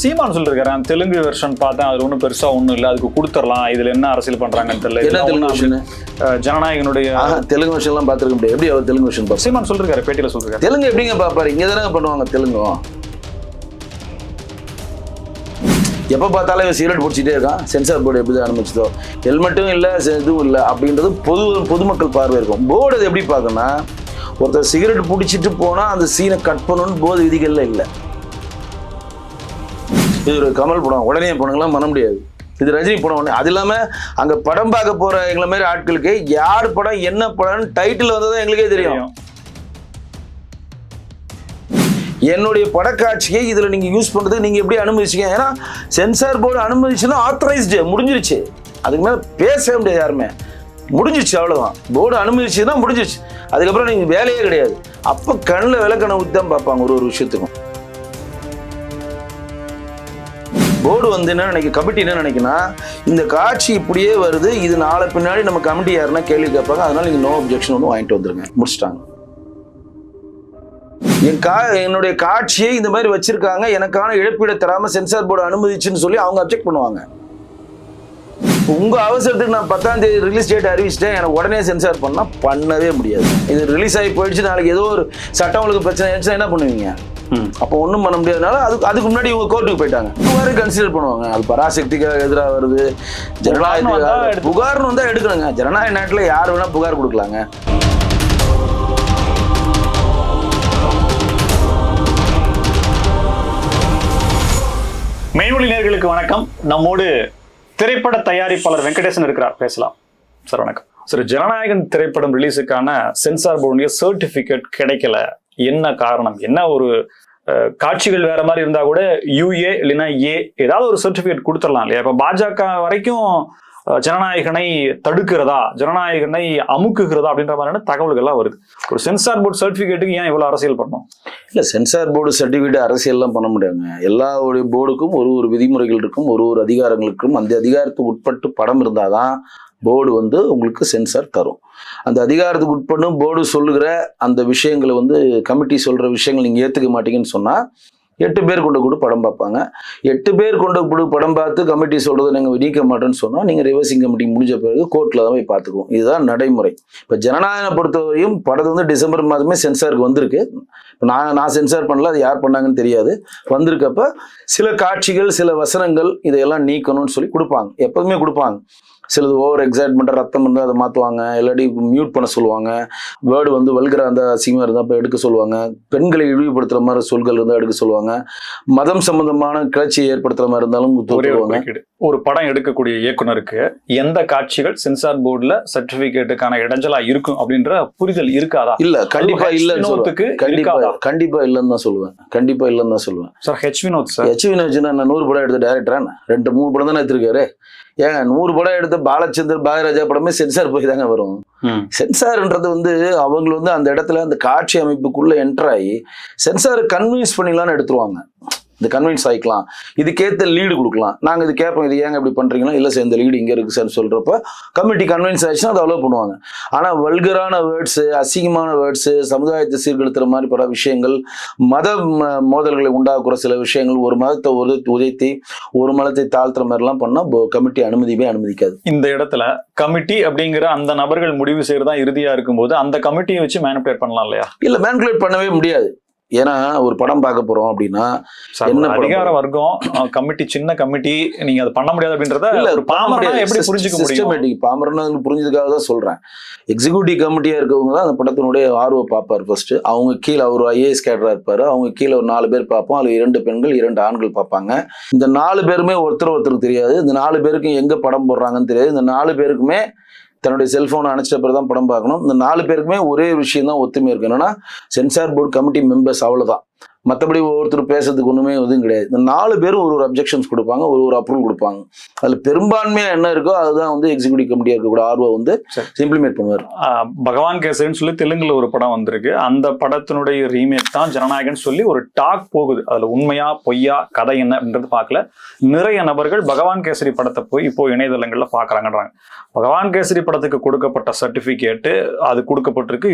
சீமான் சொல்லிருக்காரு தெலுங்கு வெர்ஷன் பார்த்தேன் அதுல ஒன்றும் பெருசா ஒண்ணும் இல்ல அதுக்கு கொடுத்துடலாம் இதுல என்ன அரசியல் பண்றாங்கன்னு தெரியல ஜனநாயகனுடைய தெலுங்கு விஷயம்லாம் பார்த்துருக்க முடியாது. எப்படி அவர் தெலுங்கு விஷயம் பார்ப்பார்? சீமான் சொல்லிருக்காரு பேட்டியில சொல்லிருக்காரு. தெலுங்கு எப்படிங்க பார்ப்பாரு? இங்கே தானே பண்ணுவாங்க தெலுங்கும் எப்போ பார்த்தாலும் இவன் சிகரெட் பிடிச்சிட்டே இருக்கான். சென்சார் போர்டு எப்படி அனுமதிச்சதோ ஹெல்மெட்டும் இல்லை இதுவும் இல்லை அப்படின்றது பொது பொதுமக்கள் பார்வை இருக்கும். போர்டு அது எப்படி பார்க்கணும்னா ஒருத்தர் சிகரெட் பிடிச்சிட்டு போனால் அந்த சீனை கட் பண்ணணும்னு போது விதிகள்ல இல்லை. இது ஒரு கமல் படம். உடனே படங்கள்லாம் பண்ண முடியாது. இது ரஜினி படம் உடனே. அது இல்லாமல் அங்கே படம் பார்க்க போகிற எங்களை மாதிரி ஆட்களுக்கு யார் படம் என்ன படம்னு டைட்டில் வந்ததான் எங்களுக்கே தெரியும். தெரியும். என்னுடைய படக்காட்சியை இதில் நீங்கள் யூஸ் பண்ணுறதுக்கு நீங்கள் எப்படி அனுமதிச்சீங்க? ஏன்னா சென்சார் போர்டு அனுமதிச்சுன்னா ஆத்தரைஸ்டு முடிஞ்சிருச்சு. அதுக்கு மேலே பேசவே முடியாது யாருமே. முடிஞ்சிச்சு அவ்வளோதான் போர்டு அனுமதிச்சுன்னா முடிஞ்சிச்சு அதுக்கப்புறம் நீங்கள் வேலையே கிடையாது. அப்போ கண்ணில் விளக்கணை ஊற்றி தான் பார்ப்பாங்க ஒரு ஒரு விஷயத்துக்கும். போர்டு வந்து என்ன நினைக்க கமிட்டி என்ன நினைக்கினா இந்த காட்சி இப்படியே வருது இது நாளை பின்னாடி நம்ம கமிட்டி யாருன்னா கேள்வி கேட்பாங்க அதனால நீங்கள் நோ அப்ஜெக்ஷன் ஒன்று வாங்கிட்டு வந்துருங்க. முடிச்சிட்டாங்க. என் கா என்னுடைய காட்சியை இந்த மாதிரி வச்சிருக்காங்க எனக்கான இழப்பீடு தராமல் சென்சார் போர்டு அனுமதிச்சுன்னு சொல்லி அவங்க அப்ஜெக்ட் பண்ணுவாங்க. உங்க அவசரத்துக்கு நான் பத்தாம் தேதி ரிலீஸ் டேட் அறிவிச்சிட்டேன் எனக்கு உடனே சென்சார் பண்ணா பண்ணவே முடியாது. இது ரிலீஸ் ஆகி போயிடுச்சு நாளைக்கு ஏதோ ஒரு சட்டம் உங்களுக்கு பிரச்சனை ஆயிடுச்சுன்னா என்ன பண்ணுவீங்க? அப்போ ஒன்றும் பண்ண முடியாதனால அதுக்கு அதுக்கு முன்னாடி இவங்க கோர்ட்டுக்கு போயிட்டாங்க. புகாரை கன்சிடர் பண்ணுவாங்க. அது பராசக்திக்கு எதிராக வருது. ஜனநாயக புகார்னு வந்தா எடுக்கணுங்க. ஜனநாயக நாட்டில் யார் வேணா புகார் கொடுக்கலாங்க. மெய்மொழி நேர்களுக்கு வணக்கம். நம்மோடு திரைப்பட தயாரிப்பாளர் வெங்கடேசன் இருக்கிறார். பேசலாம். சார் வணக்கம். சார் ஜனநாயகன் திரைப்படம் ரிலீஸுக்கான சென்சார் போர்டுடைய சர்டிபிகேட் கிடைக்கல. என்ன காரணம்? என்ன ஒரு காட்சிகள் வேற மாதிரி இருந்தா கூட யூஏ இல்லைன்னா ஏ ஏதாவது ஒரு சர்டிபிகேட் கொடுத்துடலாம் இல்லையா? இப்ப பாஜக வரைக்கும் ஜனநாயகனை தடுக்கிறதா? ஜனநாயகனை அமுக்குகிறதா? அப்படின்ற மாதிரியான தகவல்கள்லாம் வருது. ஒரு சென்சார் போர்டு சர்டிபிகேட்டுக்கு ஏன் இவ்வளவு அரசியல் பண்ணணும்? இல்லை சென்சார் போர்டு சர்டிஃபிகேட் அரசியல்லாம் பண்ண முடியாதுங்க. எல்லா ஒரு போர்டுக்கும் ஒரு ஒரு விதிமுறைகள் இருக்கும் ஒரு ஒரு அதிகாரங்களுக்கும். அந்த அதிகாரத்துக்கு உட்பட்டு படம் இருந்தால் தான் போர்டு வந்து உங்களுக்கு சென்சார் தரும். அந்த அதிகாரத்துக்கு உட்படும் போர்டு சொல்லுகிற அந்த விஷயங்களை வந்து கமிட்டி சொல்கிற விஷயங்கள் நீங்கள் ஏற்றுக்க மாட்டீங்கன்னு சொன்னால் எட்டு பேர் கொண்டு கூட படம் பார்ப்பாங்க. எட்டு பேர் கொண்டு கூட படம் பார்த்து கமிட்டி சொல்கிறத நீங்கள் நீக்க மாட்டோம்னு சொன்னால் நீங்கள் ரிவர்சிங் கமிட்டி முடிஞ்ச பிறகு கோர்ட்டில் தான் போய் பார்த்துக்குவோம். இதுதான் நடைமுறை. இப்போ ஜனநாயகம் பொறுத்தவரையும் படத்து வந்து டிசம்பர் மாதமே சென்சாருக்கு வந்திருக்கு. நான் நான் சென்சார் பண்ணல அது யார் பண்ணாங்கன்னு தெரியாது. வந்திருக்கப்ப சில காட்சிகள் சில வசனங்கள் இதையெல்லாம் நீக்கணும்னு சொல்லி கொடுப்பாங்க. எப்போதுமே கொடுப்பாங்க. சிலது ஓவர் எக்ஸைட்மெண்ட்டாக ரத்தம் இருந்தால் அதை மாற்றுவாங்க இல்லாட்டி மியூட் பண்ண சொல்லுவாங்க. வேர்டு வந்து வல்கரா அந்த அசிங்கமாக இருந்தால் அப்போ எடுக்க சொல்லுவாங்க. பெண்களை இழிவுபடுத்துகிற மாதிரி சொற்கள் இருந்தால் எடுக்க சொல்லுவாங்க. மதம் சம்பந்தமான கிளர்ச்சியை ஏற்படுத்துகிற மாதிரி இருந்தாலும் ஒரே படம் எடுக்கக்கூடிய இயக்குனருக்கு எந்த காட்சிகள் சென்சார் போர்டுல சர்டிபிகேட்டுக்கான இடைஞ்சலா இருக்கும் அப்படின்ற புரிதல் இருக்காதா? இல்ல கண்டிப்பா அதுவும் இல்லைன்னு சொல்லுவேன். வினோத்துக்கு கண்டிப்பா இல்லைன்னு தான் சொல்லுவேன். கண்டிப்பா இல்லைன்னு தான் சொல்லுவேன். Sir H Vinoth sir H Vinojan நான் நூறு படம் எடுத்த டேரக்டரா ரெண்டு மூணு படம் தானே எடுத்திருக்காரு. ஏங்க நூறு படம் எடுத்த பாலச்சந்தர் பாரதிராஜா படமே சென்சார் போய் தாங்க வரும். சென்சார்ன்றது வந்து அவங்க வந்து அந்த இடத்துல அந்த காட்சி அமைப்புக்குள்ள என்டர் ஆகி சென்சாரை கன்வின்ஸ் பண்ணிடலாம்னு எடுத்துருவாங்க. இந்த கன்வின்ஸ் ஆகிக்கலாம் இதுக்கேற்ற லீடு கொடுக்கலாம். நாங்கள் இது கேட்போம் இது ஏங்க இப்படி பண்ணுறீங்களா இல்லை சார் இந்த லீடு இங்கே இருக்குது சார் சொல்கிறப்ப கமிட்டி கன்வின்ஸ் ஆயிடுச்சுன்னா அதை அலோவ் பண்ணுவாங்க. ஆனால் வல்கரான வேர்ட்ஸு அசிங்கமான வேர்ட்ஸு சமுதாயத்தை சீர்கெடுத்துற மாதிரி பல விஷயங்கள் மத மோதல்களை உண்டாக்குற சில விஷயங்கள் ஒரு மதத்தை உதை உதைத்தி ஒரு மதத்தை தாழ்த்துற மாதிரிலாம் பண்ணால் கமிட்டி அனுமதிவே அனுமதிக்காது. இந்த இடத்துல கமிட்டி அப்படிங்கிற அந்த நபர்கள் முடிவு செய்யறதா இறுதியா இருக்கும்போது அந்த கமிட்டியை வச்சு மேனிபுலேட் பண்ணலாம் இல்லையா? இல்லை மேன்குலேட் பண்ணவே முடியாது. ஏன்னா ஒரு படம் பார்க்க போறோம் அப்படின்னா என்ன ஒரு அதிகார வர்க்கம் கமிட்டி சின்ன கமிட்டி நீங்க அதை பண்ண முடியாது அப்படின்றத இல்ல ஒரு பாமரனா எப்படி புரிஞ்சுக்க முடியும்? பாமரனா புரிஞ்சதுக்காக தான் சொல்றேன். எக்ஸிக்யூட்டிவ் கமிட்டியா இருக்கவங்க தான் அந்த படத்தினுடைய ஆர்வ பார்ப்பார் ஃபர்ஸ்ட் அவங்க கீழே அவர் ஐஏஎஸ் கேடரா இருப்பாரு. அவங்க கீழே ஒரு நாலு பேர் பார்ப்போம். அதுல இரண்டு பெண்கள் இரண்டு ஆண்கள் பார்ப்பாங்க. இந்த நாலு பேருமே ஒருத்தர் ஒருத்தருக்கு தெரியாது. இந்த நாலு பேருக்கும் எங்க படம் போடுறாங்கன்னு தெரியாது. இந்த நாலு பேருக்குமே தன்னுடைய செல்போனை அணைச்சிட்ட பிறகு தான் படம் பார்க்கணும். இந்த நாலு பேருக்குமே ஒரே விஷயம் தான் ஒத்துமை இருக்கு. என்னன்னா சென்சார் போர்டு கமிட்டி மெம்பர்ஸ் அவ்வளோதான் மற்றபடி ஒவ்வொருத்தர் பேசுறதுக்கு ஒன்றுமே எதுவும் கிடையாது. இந்த நாலு பேரும் ஒரு ஒரு அப்ஜெக்ஷன்ஸ் கொடுப்பாங்க ஒரு ஒரு அப்ரூவல் கொடுப்பாங்க. அதில் பெரும்பான்மையாக என்ன இருக்கோ அதுதான் வந்து எக்ஸிக்யூட்டிவ் கமிட்டியாக இருக்கக்கூடிய ஆர்வம் வந்து. இம்ப்ளிமெண்ட் பண்ணுவார். பகவான் கேசரின்னு சொல்லி தெலுங்குல ஒரு படம் வந்திருக்கு. அந்த படத்தினுடைய ரீமேக் தான் ஜனநாயகன் சொல்லி ஒரு டாக் போகுது. அதுல உண்மையா பொய்யா கதை என்ன அப்படின்றது பார்க்கல. நிறைய நபர்கள் பகவான் கேசரி படத்தை போய் இப்போ இணையதளங்கள்ல பாக்குறாங்கன்றாங்க பகவான் கேசரி படத்துக்கு கொடுக்கப்பட்ட சர்டிபிகேட்டு அது கொடுக்கப்பட்டிருக்கு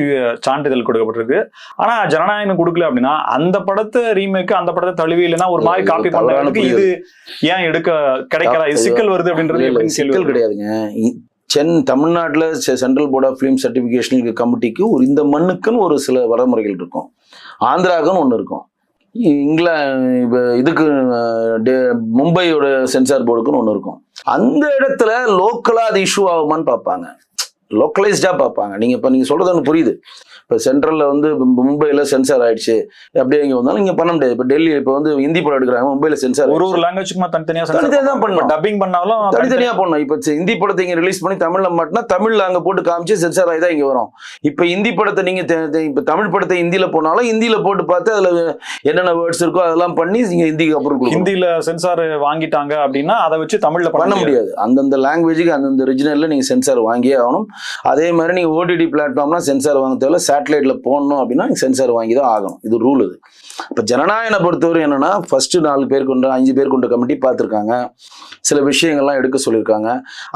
சான்றிதழ் கொடுக்கப்பட்டிருக்கு. ஆனா ஜனநாயகம் கொடுக்கல அப்படின்னா அந்த படத்தை ரீமேக் அந்த படத்தை தழுவி இல்லைன்னா ஒரு மாதிரி காப்பி பண்றதுக்கு இது ஏன் எடுக்க கிடைக்கல? இது சிக்கல் வருது அப்படின்றது சிக்கல் கிடையாதுங்க. சென் தமிழ்நாட்டில் central board of film certification கமிட்டிக்கு ஒரு இந்த மண்ணுக்குன்னு ஒரு சில வரமுறைகள் இருக்கும். ஆந்திராவுக்குன்னு ஒன்று இருக்கும். இ- இங்கிலா இப்ப இதுக்கு மும்பையோட சென்சார் போர்டுக்குன்னு ஒன்று இருக்கும். அந்த இடத்துல லோக்கலாக அது இஷ்யூ ஆகுமான்னு பார்ப்பாங்க. லோக்கலைஸ்டாக பார்ப்பாங்க. நீங்கள் இப்போ நீங்கள் சொல்கிறது ஒன்று புரியுது. இப்போ சென்ட்ரலில் வந்து மும்பையில் சென்சார் ஆயிடுச்சு. அப்படியே இங்கே வந்தாலும் இங்கே பண்ண முடியாது. இப்போ டெல்லி இப்போ வந்து ஹிந்தி படம் எடுக்கிறாங்க மும்பையில் சென்சார் ஒரு ஒரு லாங்குவேஜுக்குமா தனித்தனியா தனித்தனியா தான் பண்ணணும். டப்பிங் பண்ணாலும் தனித்தனியா பண்ணணும். இப்ப ஹிந்தி படத்தை இங்க ரிலீஸ் பண்ணி தமிழ்ல மாட்டினா தமிழ்ல அங்க போட்டு காமிச்சு சென்சார் ஆகி தான் இங்க வரும். இப்ப ஹிந்தி படத்தை நீங்க தெ- தெ- இப்ப தமிழ் படத்தை ஹிந்தில போனாலும் ஹிந்தில போட்டு பார்த்து அதுல என்னென்ன வேர்ட்ஸ் இருக்கோ அதெல்லாம் பண்ணி நீங்க ஹிந்திக்கு அப்புறம் ஹிந்தில சென்சார் வாங்கிட்டாங்க அப்படின்னா அதை வச்சு தமிழ்ல பண்ண முடியாது. அந்தந்த லாங்குவேஜுக்கு அந்தந்த ரிஜினல்ல நீங்க சென்சார் வாங்கியே ஆகணும். அதே மாதிரி நீங்க ஓடிடி பிளாட்ஃபார்ம்னா சென்சார் வாங்க தேவையில்ல. சேட்டலைட்ல போடணும் அப்படின்னா சென்சார் வாங்கி தான் ஆகணும். இது ரூல் இது. இப்போ ஜனநாயகனை பொறுத்தவரை என்னன்னா ஃபர்ஸ்ட் நாலு பேர் கொண்ட அஞ்சு பேர் கொண்ட கமிட்டி பார்த்துருக்காங்க. சில விஷயங்கள்லாம் எடுக்க சொல்லியிருக்காங்க.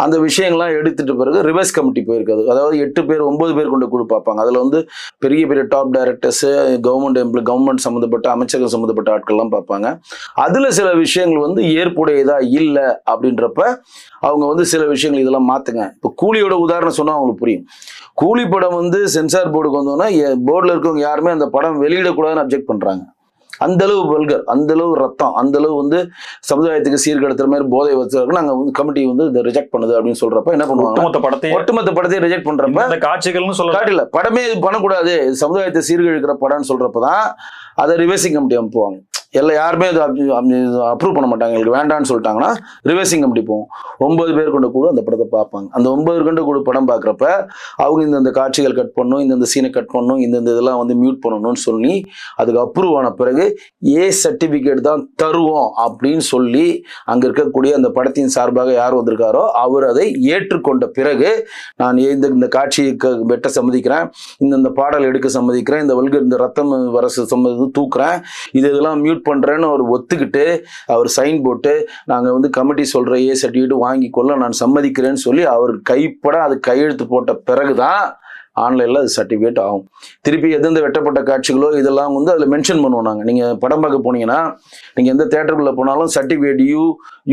அந்த விஷயங்கள்லாம் எடுத்துட்டு பிறகு ரிவர்ஸ் கமிட்டி போயிருக்காது. அதாவது எட்டு பேர் ஒன்பது பேர் கொண்ட குழு பார்ப்பாங்க. அதில் வந்து பெரிய பெரிய top directors government employ government சம்மந்தப்பட்ட அமைச்சகம் சம்மந்தப்பட்ட ஆட்கள்லாம் பார்ப்பாங்க. அதில் சில விஷயங்கள் வந்து ஏற்புடையதா இல்லை அப்படின்றப்ப அவங்க வந்து சில விஷயங்கள் இதெல்லாம் மாற்றுங்க இப்போ கூலியோட உதாரணம் சொன்னால் அவங்களுக்கு புரியும். கூலி படம் வந்து சென்சார் போர்டுக்கு வந்தோன்னா போர்டில் இருக்கவங்க யாருமே அந்த படம் வெளியிடக்கூடாதுன்னு அப்ஜெக்ட் பண்ணுறாங்க அந்த அளவு வல்கர் அந்த அளவு ரத்தம் அந்த அளவு வந்து சமுதாயத்துக்கு சீர்கெடுத்துற மாதிரி போதை வச்சிருக்கு நாங்க வந்து கமிட்டி வந்து இதை ரிஜெக்ட் பண்ணுது அப்படின்னு சொல்றப்ப என்ன பண்ணுவாங்க ஒட்டுமொத்த படத்தை ஒட்டுமொத்த படத்தையும் ரிஜெக்ட் பண்றப்ப இந்த காட்சிகள்னு சொல்ல காட்டில படமே இது பண்ணக்கூடாது. சமுதாயத்தை சீர்கழிக்கிற படம்னு சொல்றப்பதான் அதை ரிவர்சிங் கமிட்டி அனுப்புவாங்க. எல்லாம் யாருமே அது அப்ரூவ் பண்ண மாட்டாங்க. எங்களுக்கு வேண்டாம்னு சொல்லிட்டாங்கன்னா ரிவர்சிங் கமிட்டி போவோம் ஒன்பது பேர் கொண்ட கூட அந்த படத்தை பார்ப்பாங்க. அந்த ஒன்பது கொண்ட கூட படம் பார்க்குறப்ப அவங்க இந்தந்த காட்சிகள் கட் பண்ணணும் இந்தந்த சீனை கட் பண்ணணும் இந்தந்த இதெல்லாம் வந்து மியூட் பண்ணணும்னு சொல்லி அதுக்கு அப்ரூவ் ஆன பிறகு ஏ சர்டிஃபிகேட் தான் தருவோம் அப்படின்னு சொல்லி அங்கே இருக்கக்கூடிய அந்த படத்தின் சார்பாக யார் வந்திருக்காரோ அவர் அதை ஏற்றுக்கொண்ட பிறகு நான் இந்த இந்த காட்சியை க- வெட்ட சம்மதிக்கிறேன். இந்த இந்த பாடல் எடுக்க சம்மதிக்கிறேன். இந்த வல்கர் இந்த ரத்தம் வர சம்மதி தூக்குறேன். இது இதெல்லாம் மியூட் பண்ணுறேன்னு அவர் ஒத்துக்கிட்டு அவர் சைன் போட்டு நாங்கள் வந்து கமிட்டி சொல்கிற ஏ சர்டிஃபிகேட் வாங்கி கொள்ள நான் சம்மதிக்கிறேன்னு சொல்லி அவர் கைப்பட அது கையெழுத்து போட்ட பிறகு தான் ஆன்லைனில் அது சர்டிஃபிகேட் ஆகும். திருப்பி எந்தெந்த வெட்டப்பட்ட காட்சிகளோ இதெல்லாம் வந்து அதில் மென்ஷன் பண்ணுவோம் நாங்கள் நீங்கள் படம் பார்க்க போனீங்கன்னா நீங்கள் எந்த தேட்டருக்குள்ளே போனாலும் சர்டிஃபிகேட் யூ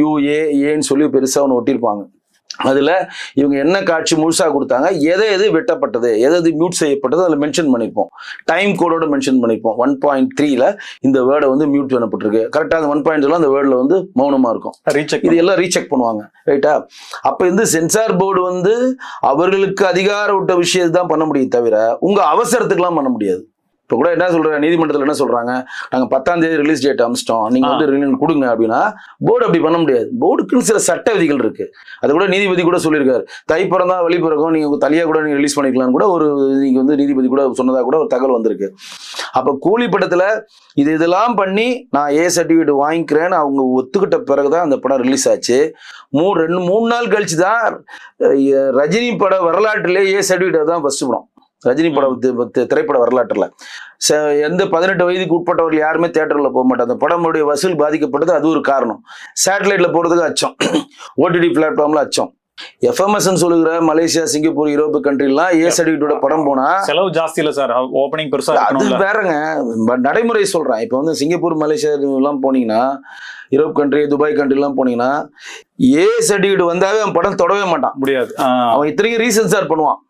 யூஏ ஏன்னு சொல்லி பெருசாக ஒன்று ஒட்டியிருப்பாங்க. அதில் இவங்க என்ன காட்சி முழுசாக கொடுத்தாங்க? எதை எது வெட்டப்பட்டது? எது எது மியூட் செய்யப்பட்டது? அதில் மென்ஷன் பண்ணியிருப்போம் டைம் கோடோட மென்ஷன் பண்ணியிருப்போம் ஒன் பாயிண்ட் த்ரீல இந்த வேர்டை வந்து மியூட் பண்ணப்பட்டிருக்கு. கரெக்டாக அந்த ஒன் பாயிண்ட் அந்த வேர்டில் வந்து மௌனமாக இருக்கும். ரீசெக் இது எல்லாம் ரீசெக் பண்ணுவாங்க. ரைட்டா அப்ப இந்த சென்சார் போர்டு வந்து அவர்களுக்கு அதிகாரம் விட்ட விஷயத்தை தான் பண்ண முடியும் தவிர உங்க அவசரத்துக்குலாம் பண்ண முடியாது. இப்போ கூட என்ன சொல்றாங்க நீதிமன்றத்தில் என்ன சொல்றாங்க? நாங்க பத்தாம் தேதி ரிலீஸ் டேட் அமிச்சிட்டோம். நீங்க ஆ. வந்து renewal கொடுங்க அப்படின்னா போர்டு அப்படி பண்ண முடியாது. போர்டுக்குன்னு சில சட்ட விதிகள் இருக்கு. அது கூட நீதிபதி கூட சொல்லியிருக்காரு. தை பிறந்தா வழி பிறக்கும். நீங்க உங்க தலையா கூட நீங்க ரிலீஸ் பண்ணிக்கலாம் கூட ஒரு நீங்க வந்து நீதிபதி கூட சொன்னதா கூட ஒரு தகவல் வந்திருக்கு. அப்ப கூலி படத்துல இது இதெல்லாம் பண்ணி நான் ஏ சர்டிஃபிகேட் வாங்கிக்கிறேன்னு அவங்க ஒத்துக்கிட்ட பிறகுதான் அந்த படம் ரிலீஸ் ஆச்சு. மூ ரெண்டு மூணு நாள் கழிச்சு தான் ரஜினி பட வரலாற்றிலே ஏ சர்டிஃபிகேட் தான் ஃபர்ஸ்ட் படம். ரஜினி படம் திரைப்பட வரலாற்றுல. எந்த பதினெட்டு வயதுக்கு உட்பட்டவர்கள் யாருமே தேட்டரில் போக மாட்டாங்க. அந்த படமுடைய வசூல் பாதிக்கப்பட்டது அது ஒரு காரணம். சேட்டலைட்ல போறதுக்கு அச்சம். ஓடிடி பிளாட்ஃபார்ம்ல அச்சம். எஃப்எம்எஸ் சொல்லுகிற மலேசியா சிங்கப்பூர் யூரோப்பு கண்ட்ரிலாம் ஏ சர்டிஃபிகேட்டோட படம் போனா செலவு ஜாஸ்தி இல்ல சார் ஓப்பனிங் பெருசா அது வேறங்க. நடைமுறை சொல்றேன். இப்போ வந்து சிங்கப்பூர் மலேசியா எல்லாம் போனீங்கன்னா யூரோப் கண்ட்ரி துபாய் கண்ட்ரி எல்லாம் போனீங்கன்னா ஏ சர்டிஃபிகேட் வந்தாவே அவன் படம் தொடவே மாட்டான். முடியாது. அவன் இத்தனைக்கும் ரீசென்சார் பண்ணுவான்.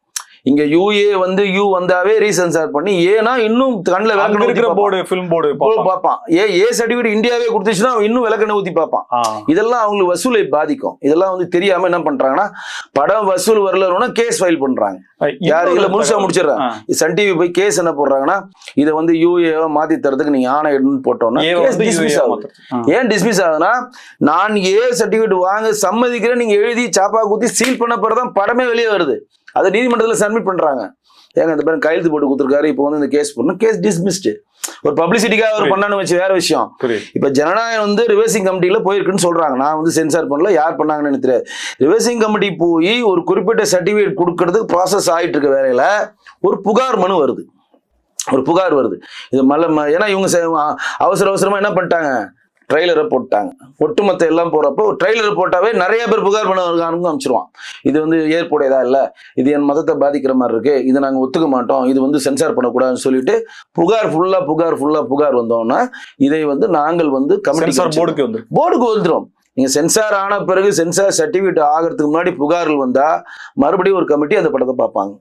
இங்க யூஏ வந்து யூ வந்தாவே ரீசென்சார் பண்ணி ஏன்னா இன்னும் கண்ணில் அங்க விளக்கணை ஊத்தி இருக்கிற. போர்டு ஃபிலிம் போர்டு பார்ப்பான். ஏ ஏ சர்டிஃபிகேட் இந்தியாவே கொடுத்துச்சுன்னா இன்னும் விளக்கணை ஊத்தி பார்ப்பான். இதெல்லாம் அவங்களுக்கு வசூலை பாதிக்கும். இதெல்லாம் வந்து தெரியாம என்ன பண்றாங்கன்னா படம் வசூல் வரலன்னா கேஸ் ஃபைல் பண்றாங்க. யாரு இல்ல முழுசா முடிச்சிடுறேன் சன் டிவி போய் கேஸ் என்ன போடுறாங்கன்னா இதை வந்து யூஏவை மாத்தி தரதுக்கு நீங்க ஆணை எடுன்னு போட்டோம்னா டிஸ்மிஸ் ஆகுது. ஏன் டிஸ்மிஸ் ஆகுதுன்னா நான் ஏ சர்டிஃபிகேட் வாங்க சம்மதிக்கிறேன் நீங்க எழுதி சாப்பா குத்தி சீல் பண்ண பிறகுதான் படமே வெளியே வருது. அதை நீதிமன்றத்தில் சப்மிட் பண்றாங்க. ஏங்க இந்த பேரும் கையெழுத்து போட்டு கொடுத்துருக்காரு. இப்போ வந்து இந்த கேஸ் போடணும். கேஸ் டிஸ்மிஸ்டு ஒரு பப்ளிசிட்டிக்காக அவர் பண்ணான்னு வச்சு வேற விஷயம். இப்ப ஜனநாயகம் வந்து ரிவர்சிங் கமிட்டியில போயிருக்குன்னு சொல்றாங்க. நான் வந்து சென்சார் பண்ணல யார் பண்ணாங்கன்னு தெரியாது. ரிவர்சிங் கமிட்டி போய் ஒரு குறிப்பிட்ட சர்டிஃபிகேட் கொடுக்கறதுக்கு ப்ராசஸ் ஆயிட்டு இருக்க வேலையில ஒரு புகார் மனு வருது. ஒரு புகார் வருது. இது மல்ல ஏன்னா இவங்க அவசர அவசரமா என்ன பண்ணிட்டாங்க? ட்ரெய்லரை போட்டாங்க. ஒட்டுமொத்த எல்லாம் போறப்போ ட்ரெய்லரை போட்டாவே நிறைய பேர் புகார் பண்ண அனுப்பிச்சிருவான் இது வந்து ஏற்புடையதா இல்ல? இது என் மதத்தை பாதிக்கிற மாதிரி இருக்கு. இதை நாங்க ஒத்துக்க மாட்டோம். இது வந்து சென்சார் பண்ணக்கூடாதுன்னு சொல்லிட்டு புகார் ஃபுல்லா புகார் ஃபுல்லா புகார் வந்தோம்னா இதை வந்து நாங்கள் வந்து கமிட்டி போர்டுக்கு வந்து போர்டுக்கு வந்துடும் நீங்க சென்சார் ஆன பிறகு சென்சார் சர்டிபிகேட் ஆகிறதுக்கு முன்னாடி புகார்கள் வந்தா மறுபடியும் ஒரு கமிட்டி அந்த படத்தை பார்ப்பாங்க.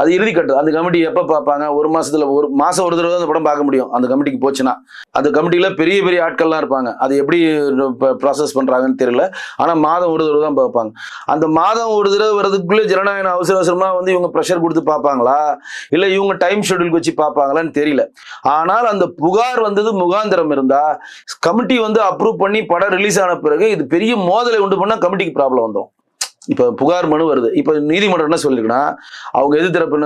அது இறுதி கட்டம் அந்த கமிட்டி எப்ப பார்ப்பாங்க? ஒரு மாசத்துல ஒரு மாசம் ஒரு தடவை அந்த படம் பார்க்க முடியும். அந்த கமிட்டிக்கு போச்சுன்னா. அந்த கமிட்டியில பெரிய பெரிய ஆட்கள்லாம் இருப்பாங்க. அது எப்படி ப்ராசஸ் பண்றாங்கன்னு தெரியல. ஆனா மாதம் ஒரு தடவை தான் பார்ப்பாங்க. அந்த மாதம் ஒரு தடவை வர்றதுக்குள்ளே ஜனநாயகம் அவசர அவசரமா வந்து இவங்க ப்ரெஷர் கொடுத்து பார்ப்பாங்களா? இல்ல இவங்க டைம் ஷெட்யூல் வச்சு பார்ப்பாங்களான்னு தெரியல. ஆனால் அந்த புகார் வந்தது முகாந்திரம் இருந்தா கமிட்டி வந்து அப்ரூவ் பண்ணி படம் ரிலீஸ் ஆன பிறகு இது பெரிய மோதலை உண்டு பண்ணா கமிட்டிக்கு ப்ராப்ளம் வந்துடும் இப்போ புகார் மனு வருது. இப்போ நீதிமன்றம் என்ன சொல்லிருக்குன்னா அவங்க எது தரப்பு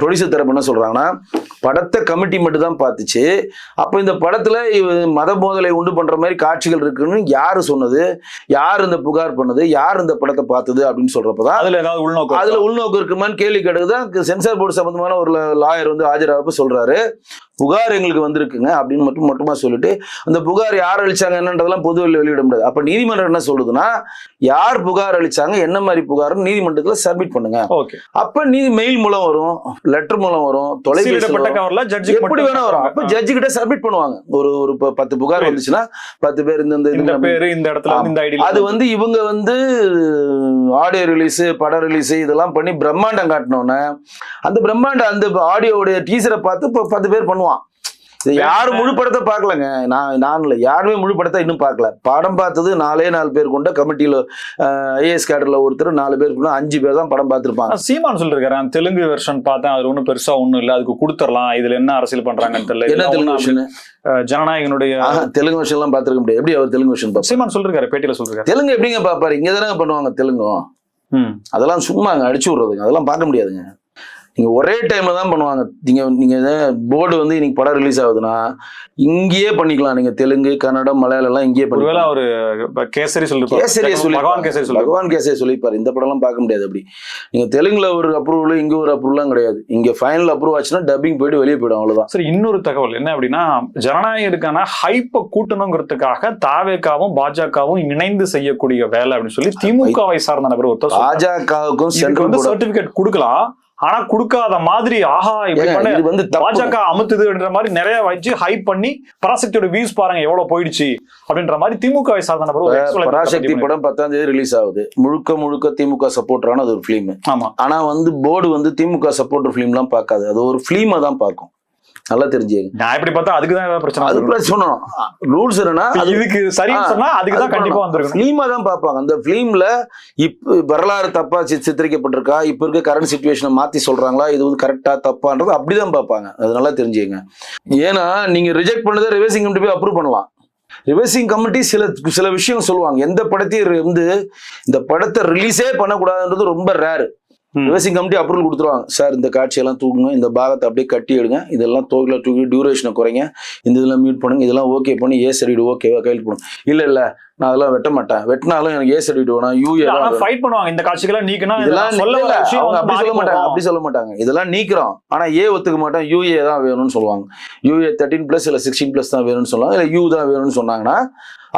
ப்ரொடியூசர் தரப்பு என்ன சொல்றாங்கன்னா படத்தை கமிட்டி மட்டும் தான் பார்த்துச்சு. அப்போ இந்த படத்துல மத மோதலை உண்டு பண்ற மாதிரி காட்சிகள் இருக்குன்னு யாரு சொன்னது? யார் இந்த புகார் பண்ணது? யார் இந்த படத்தை பார்த்தது? அப்படின்னு சொல்றப்பதான் அதுல ஏதாவது உள்நோக்கம் அதுல உள்நோக்கம் இருக்குமான்னு கேள்வி கேட்டதுதான் சென்சார் போர்டு சம்பந்தமான ஒரு லாயர் வந்து ஆஜராகப்ப சொல்றாரு. புகார் எங்களுக்கு வந்திருக்குங்க அப்படின்னு மட்டும் மட்டுமா சொல்லிட்டு அந்த புகார் யார் அளிச்சாங்க என்னன்றதெல்லாம் பொது வெளியில வெளியிட முடியாது. அப்ப நீதிமன்றம் என்ன சொல்லுதுன்னா யார் புகார் அளிச்சாங்க என்ன மாதிரி புகார்னு நீதிமன்றத்துல சப்மிட் பண்ணுங்க. ஓகே அப்ப நீதி மெயில் மூலம் வரும் லெட்டர் மூலம் வரும் தொலைபேசி சீலிடப்பட்ட கவர்ல ஜட்ஜி எப்படி வேணா வரும். அப்ப ஜட்ஜி கிட்ட சப்மிட் பண்ணுவாங்க. ஒரு ஒரு பத்து புகார். வந்துச்சுன்னா பத்து பேர் இந்த இந்த பேரு இந்த இடத்துல இந்த ஐடி அது வந்து இவங்க வந்து ஆடியோ ரிலீஸ் பட ரிலீஸ் இதெல்லாம் பண்ணி பிரம்மாண்டம் காட்டினோன்னே அந்த பிரம்மாண்டம் அந்த ஆடியோவுடைய டீசரை பார்த்து இப்போ பத்து பேர் பண்ணுவான். இது யாரும் முழு படத்தை பார்க்கலங்க? நான் நான் இல்லை. யாருமே முழு படத்தை இன்னும் பார்க்கல. படம் பார்த்தது நாலே நாலு பேர் கொண்ட கமிட்டியில் ஐஏஎஸ் கேடரில் ஒருத்தர் நாலு பேர் கொண்ட அஞ்சு பேர் தான் படம் பார்த்துருப்பாங்க. சீமான் சொல்லிருக்காரு. நான் தெலுங்கு வெர்ஷன் பார்த்தேன். அது ஒண்ணும் பெருசா ஒண்ணும் இல்ல. அதுக்கு கொடுத்துடலாம். இதுல என்ன அரசியல் பண்றாங்கன்னு தெரியல. என்ன தெலுங்கு அஹ், ஜனநாயகனுடைய தெலுங்கு விஷயம்லாம் பார்த்துருக்க முடியாது. எப்படி அவர் தெலுங்கு பார்ப்பார்? சீமான் சொல்லிருக்காரு. பேட்டியில சொல்லிருக்காரு. தெலுங்கு எப்படிங்க பார்ப்பாரு? இங்கே தானே பண்ணுவாங்க தெலுங்கும். அதெல்லாம் சும்மாங்க அடிச்சு விடுறதுங்க. அதெல்லாம் பார்க்க முடியாதுங்க. நீங்க ஒரே டைம்ல தான் பண்ணுவாங்க. நீங்க நீங்க போர்டு வந்து இன்னைக்கு படம் ரிலீஸ் ஆகுதுன்னா இங்கேயே பண்ணிக்கலாம். நீங்க தெலுங்கு கன்னடம் மலையாளம் எல்லாம் இங்கேயே பண்ணிக்கலாம். இப்ப கேசரி கேசரியை சொல்லிருப்பாரு. சொல்லி பகவான் கேசரி சொல்லி பகவான் கேசரியை சொல்லிப்பாரு இந்த படம்லாம் பார்க்க முடியாது அப்படி. நீங்க தெலுங்குல ஒரு அப்ரூவல் இங்க ஒரு அப்ரூவல்லாம் கிடையாது. இங்க ஃபைனல் அப்ரூவ் ஆச்சுன்னா டப்பிங் போயிட்டு வெளியே போயிடும் அவ்வளவுதான். சரி இன்னொரு தகவல். என்ன அப்படின்னா ஜனநாயகருக்கான ஹைப்ப கூட்டணுங்கிறதுக்காக தாவேக்காவும் பாஜகவும் இணைந்து செய்யக்கூடிய வேலை அப்படின்னு சொல்லி திமுகவை சார்ந்த நபர் ஒருத்தர். பாஜகவுக்கும் சென்ட்ரல் சர்டிபிகேட் கொடுக்கலாம். ஆனா கொடுக்காத மாதிரி ஆஹா இப்படி வந்து பாஜக அமுத்துதுன்ற மாதிரி நிறைய வச்சு ஹைப் பண்ணி பராசக்தியோட வியூஸ் பாருங்க எவ்வளவு போயிடுச்சு அப்படின்ற மாதிரி திமுகவை சார்ந்த பராசக்தி படம் பத்தாம் தேதி ரிலீஸ் ஆகுது. முழுக்க முழுக்க திமுக சப்போர்டரான அது ஒரு ஃபிலிம் ஆமா. ஆனா வந்து போர்டு வந்து திமுக சப்போர்டர் ஃபிலிம்லாம் பார்க்காது. அது ஒரு ஃபிலிமை தான் பார்க்கும். நல்லா தெரிஞ்சுங்க நான் எப்படி பார்த்தா அதுக்குதான் ஏதாவது பிரச்சனை அது வந்திருக்கும். பிளஸ் சொல்லணும் ரூல்ஸ் என்னன்னா இதுக்கு ஆ, சொன்னா அதுக்கு தான் கண்டிப்பா பண்ணணும். வந்திருக்கணும். ஃபிலிமா தான் பார்ப்பாங்க. அந்த ஃபிலிம்ல இப்ப வரலாறு தப்பா சித்தரிக்கப்பட்டிருக்கா? இப்ப இருக்க கரண்ட் சுச்சுவேஷனை மாத்தி சொல்றாங்களா? இது வந்து கரெக்டா தப்பான்றது அப்படிதான் பார்ப்பாங்க. அது நல்லா தெரிஞ்சுங்க. ஏன்னா நீங்க ரிஜெக்ட் பண்ணதை ரிவர்சிங் கமிட்டி போய் அப்ரூவ் பண்ணலாம். ரிவர்சிங் கமிட்டி சில சில விஷயம் சொல்லுவாங்க. எந்த படத்தையும் வந்து இந்த படத்தை ரிலீஸே பண்ணக்கூடாதுன்றது ரொம்ப ரேர். ரிவர்சிங் கமிட்டி அப்ரூவல் கொடுத்துருவாங்க. சார் இந்த காட்சியெல்லாம் தூக்குங்க. இந்த பாகத்தை அப்படியே கட்டி எடுங்க. இதெல்லாம் தோக்கில் தூக்கி டியூரேஷனை குறைங்க. இந்த இதெல்லாம் மியூட் பண்ணுங்க. இதெல்லாம் ஓகே பண்ணி ஏ சர்டிஃபிகேட் ஓகேவா கையில் போடும். இல்ல இல்ல. நான் அதெல்லாம் வெட்ட மாட்டேன். வெட்டினாலும் எனக்கு ஏ சர்டிஃபிகேட் வேணும். தான் ஃபைட் பண்ணுவாங்க. இந்த காட்சிகளை நீக்கினா இதெல்லாம் சொல்ல அவங்க அப்படி சொல்ல மாட்டாங்க. அப்படி சொல்ல மாட்டாங்க. இதெல்லாம் நீக்கிறோம். ஆனா ஏ ஒத்துக்க மாட்டோம் யூஏ தான் வேணும்னு சொல்லுவாங்க. யூஏ தேர்ட்டின் பிளஸ் இல்ல சிக்ஸ்டீன் பிளஸ் தான் வேணும்னு சொல்லுவாங்க. இல்ல யூ தான் வேணும்னு சொன்னாங்கன்னா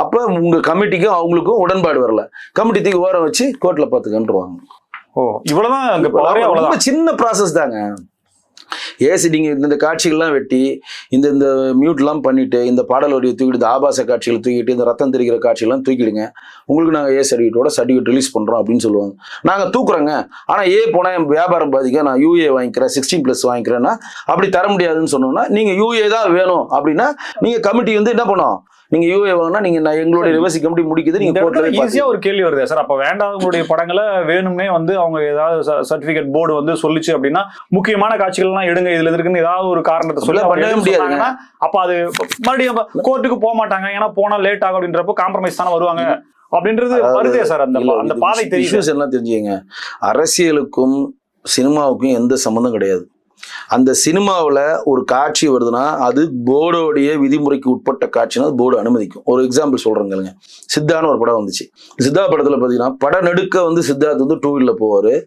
அப்ப உங்க கமிட்டிக்கும் அவங்களுக்கும் உடன்பாடு வரல. கமிட்டி தூக்கி ஓரம் வச்சு கோர்ட்ல பாத்துக்கன்றுவாங்க. ஓ இவ்வளவுதான் அங்க ரொம்ப சின்ன ப்ராசஸ் தாங்க. ஏசி நீங்க இந்த காட்சிகள்லாம் வெட்டி இந்த இந்த மியூட்லாம் பண்ணிட்டு இந்த பாடலோடைய தூக்கிட்டு ஆபாச காட்சிகள் தூக்கிட்டு இந்த ரத்தம் தெரிக்கிற காட்சிகள்லாம் தூக்கிடுங்க. உங்களுக்கு நாங்கள் ஏ சர்டிஃபிகேட்டோட சர்டிஃபிகேட் ரிலீஸ் பண்றோம் அப்படின்னு சொல்லுவாங்க. நாங்கள் தூக்குறோங்க. ஆனா ஏ போனா என் வியாபாரம் பாதிக்க நான் யூஏ வாங்கிக்கிறேன் சிக்ஸ்டீன் பிளஸ் வாங்கிக்கிறேன்னா அப்படி தர முடியாதுன்னு சொன்னோம்னா நீங்க யூஏ தான் வேணும் அப்படின்னா நீங்க கமிட்டி வந்து என்ன பண்ணும்? நீங்க யூஏ வாங்கினா நீங்க எங்களுடைய ரிவர்சி கமிட்டி முடிக்குது நீங்க ஈஸியா ஒரு கேள்வி வருது. சார் அப்ப வேண்டாதவங்களுடைய படங்களை வேணும்னே வந்து அவங்க ஏதாவது சர்டிபிகேட் போர்டு வந்து சொல்லிச்சு அப்படின்னா முக்கியமான காட்சிகள் எல்லாம் எடுங்க இதுல இருக்குன்னு ஏதாவது ஒரு காரணத்தை சொல்லி பண்ணவே. சொன்னாங்கன்னா, அப்ப அது மறுபடியும் கோர்ட்டுக்கு போக மாட்டாங்க. ஏன்னா போனா லேட் ஆகும் அப்படின்றப்போ காம்ப்ரமைஸ் தானே வருவாங்க. அப்படின்றது வருதே சார் அந்த அந்த பாதை issues எல்லாம் தெரிஞ்சுங்க அரசியலுக்கும் சினிமாவுக்கும் எந்த சம்மந்தம் கிடையாது. அந்த சினிமாவில் ஒரு காட்சி வருதுன்னா அது போர்டோடைய விதிமுறைக்கு உட்பட்ட காட்சினா போர்டு அனுமதிக்கும். ஒரு எக்ஸாம்பிள் சொல்கிறேங்க சித்தான்னு ஒரு படம் வந்துச்சு. சித்தா படத்தில் பார்த்தீங்கன்னா படம் நடுக்க வந்து சித்தார்த் வந்து டூ வீலரில் போவார்.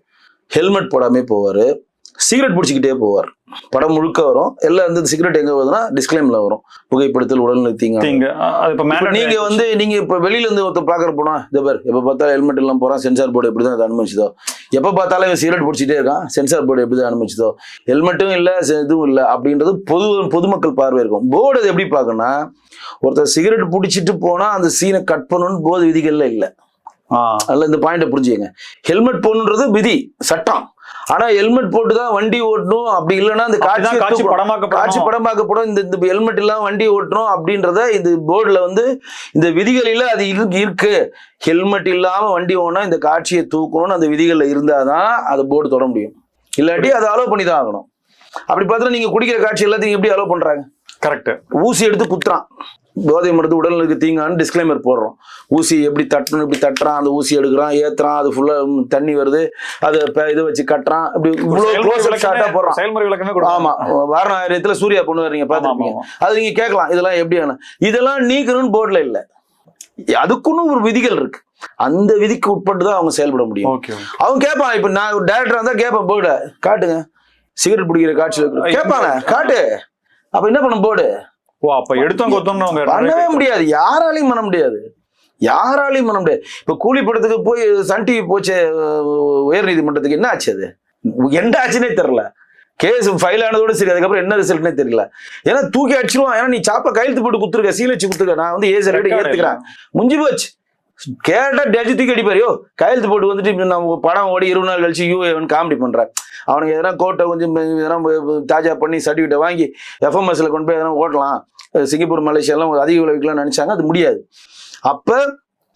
ஹெல்மெட் போடாமே போவார். சிகரெட் பிடிச்சிக்கிட்டே போவார். படம் முழுக்க வரும். எல்லாம் வந்து சிகரெட் எங்க வருதுன்னா டிஸ்க்ளைம்ல வரும். புகைப்படுத்தல் உடல் தீங்க தீங்க அஹ் அது இப்ப இப்ப mandatory நீங்க வந்து நீங்க இப்ப வெளியில இருந்து ஒருத்தர் பாக்குற போனா இந்த பேர் எப்ப பார்த்தாலும் ஹெல்மெட் எல்லாம் போறான் சென்சார் போர்டு எப்படிதான் அதை அனுமதிச்சதோ. எப்ப பார்த்தாலும் இவன் சிகரெட் பிடிச்சிட்டே இருக்கான் சென்சார் போர்டு எப்படிதான் அனுமதிச்சதோ. ஹெல்மெட்டும் இல்ல இதுவும் இல்ல அப்படின்றது பொது பொதுமக்கள் பார்வை இருக்கும். போர்டு அது எப்படி பார்க்கணும்னா ஒருத்தர் சிகரெட் பிடிச்சிட்டு போனா அந்த சீனை கட் பண்ணணும்னு போது விதிகள்ல இல்ல. அதில் இந்த பாயிண்ட்டை புரிஞ்சுக்கங்க. ஹெல்மெட் போடணுன்றது விதி சட்டம். ஆனா ஹெல்மெட் போட்டு தான் வண்டி ஓட்டணும். அப்படி இல்லைன்னா அந்த அப்படிதான் காட்சி காட்சி காட்சி படமாக்கப்படணும். படமாக்கப்படும் இந்த இந்த ஹெல்மெட் இல்லாம வண்டி ஓட்டணும் அப்படின்றத இந்த போர்டுல வந்து இந்த விதிகளில அது இருக்கு. ஹெல்மெட் இல்லாம வண்டி ஓடணும் இந்த காட்சியை தூக்கணும்னு அந்த விதிகள்ல இருந்தாதான் அதை போர்டு தொட முடியும். இல்லாட்டி அதை அலோவ் பண்ணி தான் ஆகணும். அப்படி பார்த்தா நீங்க குடிக்கிற காட்சி எல்லாத்தையும் எப்படி அலோவ் பண்றாங்க? கரெக்ட் ஊசி எடுத்து குத்துறான். போதை மருந்து உடலுக்கு தீங்கான்னு டிஸ்க்ளைமர் போடுறோம். ஊசி எப்படி தட்டணும் இப்படி தட்டுறான் அந்த ஊசி எடுக்கிறான் ஏத்துறான் அது ஃபுல்லா தண்ணி வருது அதை இதை வச்சு கட்டுறான் இப்படி போடுறான். செயல்முறை விளக்கமே. ஆமா. வாரணாயிரத்துல சூர்யா பொண்ணு வரீங்க ஆமா. அது நீங்க கேட்கலாம் இதெல்லாம் எப்படி ஆனா இதெல்லாம் நீக்கணும்னு போர்டுல இல்ல. அதுக்குன்னு ஒரு விதிகள் இருக்கு. அந்த விதிக்கு உட்பட்டு தான் அவங்க செயல்பட முடியும். அவன் கேட்பான் இப்ப நான் ஒரு டேரக்டரா இருந்தா கேட்பேன் போர்டு காட்டுங்க. சிகரெட் பிடிக்கிற காட்சியில் கேட்பாங்க காட்டு. அப்ப என்ன பண்ணும் போர்டு ஓ அப்ப எடுத்தோம் கொத்தோம்னு பண்ணவே முடியாது. யாராலையும் பண்ண முடியாது. யாராலையும் பண்ண முடியாது. இப்ப கூலி படத்துக்கு போய் சன் டிவி போச்சு உயர் நீதிமன்றத்துக்கு என்ன ஆச்சு அது? என்ன ஆச்சுன்னே தெரியல. கேஸ் ஃபைல் ஆனதோட சரி அதுக்கப்புறம் என்ன ரிசல்ட்னே தெரியல. ஏன்னா தூக்கி அடிச்சிருவான். ஏன்னா நீ சாப்ப கையெழுத்து போட்டு குத்துருக்க சீல் வச்சு குத்துருக்க நான் வந்து ஏசர் Record ஏத்துக்கிறேன். முடிஞ்சு போச்சு. கேட்டால் டெஜ் தூக்கி அடிப்பாரு. யோ கையெழுத்து போட்டு வந்துட்டு நம்ம படம் ஓடி இருபது நாள் கழிச்சு யூ காமெடி பண்றேன் அவனுக்கு எதனா கோட்டை கொஞ்சம் எதனா தாஜா பண்ணி சர்டிஃபிகேட்டை வாங்கி எஃப்எம்எஸ்ல கொண்டு போய் எதனா ஓட்டலாம். சிங்கப்பூர் மலேசியாலாம் அதிக விளைவிக்கலாம்னு நினைச்சாங்க அது முடியாது. அப்போ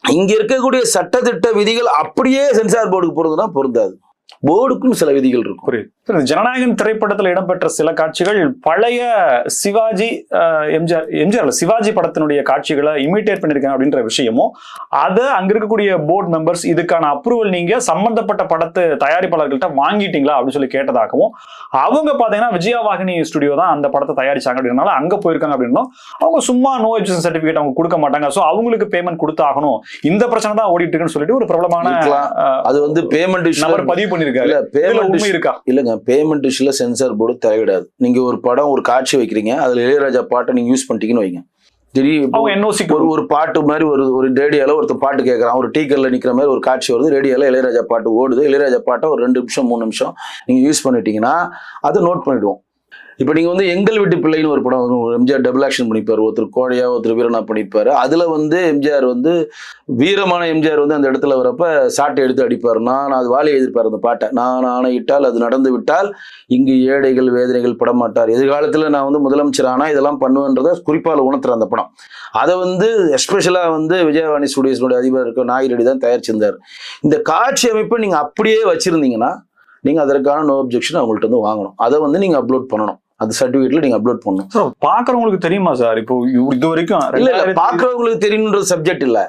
இங்கே இருக்கக்கூடிய சட்டத்திட்ட விதிகள் அப்படியே சென்சார் போர்டுக்கு பொருந்துனா பொருந்தாது. போர்டுக்கும் சில விதிகள் இருக்கும். புரியுது. ஜனநாயகன் திரைப்படத்துல இடம்பெற்ற சில காட்சிகள் பழைய சிவாஜி எம்ஜிஆர் எம்ஜிஆர் சிவாஜி படத்தினுடைய காட்சிகளை இமிட்டேட் பண்ணிருக்காங்க அப்படின்ற விஷயமும் அதை அங்க இருக்கக்கூடிய போர்டு மெம்பர்ஸ் இதுக்கான அப்ரூவல் நீங்க சம்பந்தப்பட்ட படத்து தயாரிப்பாளர்கள்ட்ட வாங்கிட்டீங்களா அப்படின்னு சொல்லி கேட்டதாகவும் அவங்க பாத்தீங்கன்னா விஜயவாகினி ஸ்டுடியோ தான் அந்த படத்தை தயாரிச்சாங்க அப்படின்னால அங்க போயிருக்காங்க அப்படின்னா அவங்க சும்மா நோ எஜுகேஷன் சர்டிபிகேட் அவங்க கொடுக்க மாட்டாங்க. சோ அவங்களுக்கு பேமெண்ட் கொடுத்தாகணும். இந்த பிரச்சனை தான் ஓடிட்டு இருக்குன்னு சொல்லிட்டு ஒரு பிரபலமான அது வந்து பேமெண்ட் நபர் பதிவு பண்ணிருக்காரு பேமெண்ட் இருக்கா? இல்லைங்க. பேமெண்ட் இஷ்யூல சென்சார் போர்டு தலையிடாது நீங்க ஒரு படம் ஒரு காட்சி வைக்கிறீங்க அதுல இளையராஜா பாட்டை நீங்க யூஸ் பண்ணிட்டீங்கன்னு வைங்க. என்ஓசி ஒரு ஒரு பாட்டு மாதிரி ஒரு ஒரு ரேடியோல ஒருத்தர் பாட்டு கேட்கறான் ஒரு டீக்கர்ல நிக்கிற மாதிரி ஒரு காட்சி வருது ரேடியோல இளையராஜா பாட்டு ஓடுது. இளையராஜா பாட்டை ஒரு ரெண்டு நிமிஷம் மூணு நிமிஷம் நீங்க யூஸ் பண்ணிட்டீங்கன்னா அதை நோட் பண்ணிடுவோம். இப்போ நீங்கள் வந்து எங்கள் வீட்டு பிள்ளைன்னு ஒரு படம் வரும். எம்ஜிஆர் டபுள் ஆக்ஷன் பண்ணிப்பார். ஒருத்தர் கோழையா ஒருத்தர் வீரனா பண்ணிப்பார். அதில் வந்து எம்ஜிஆர் வந்து வீரமான எம்ஜிஆர் வந்து அந்த இடத்துல வரப்ப சாட்டை எடுத்து அடிப்பார். நான் அது வாழை எழுதிப்பார் அந்த பாட்டை. நான் ஆணையிட்டால் அது நடந்து விட்டால் இங்கு ஏழைகள் வேதனைகள் படமாட்டார். எதிர்காலத்தில் நான் வந்து முதலமைச்சர் ஆனால் இதெல்லாம் பண்ணுவேன்றதை குறிப்பால் உணர்த்துற அந்த படம். அதை வந்து எஸ்பெஷலாக வந்து விஜயவாணி ஸ்டுடியோஸோட அதிபர் இருக்க நாயிரடி தான் தயாரிச்சிருந்தார். இந்த காட்சி அமைப்பை நீங்கள் அப்படியே வச்சுருந்தீங்கன்னா நீங்கள் அதற்கான நோ அப்ஜெக்ஷன் அவங்கள்ட்ட வந்து வாங்கணும். அதை வந்து நீங்கள் அப்லோட் பண்ணணும். அந்த சர்டிஃபிகேட்ல நீங்க அப்லோட் பண்ணணும். சார் பாக்குறவங்களுக்கு தெரியுமா சார் இப்போ இது வரைக்கும் இல்ல இல்ல பாக்குறவங்களுக்கு தெரியணுன்ற சப்ஜெக்ட் இல்ல.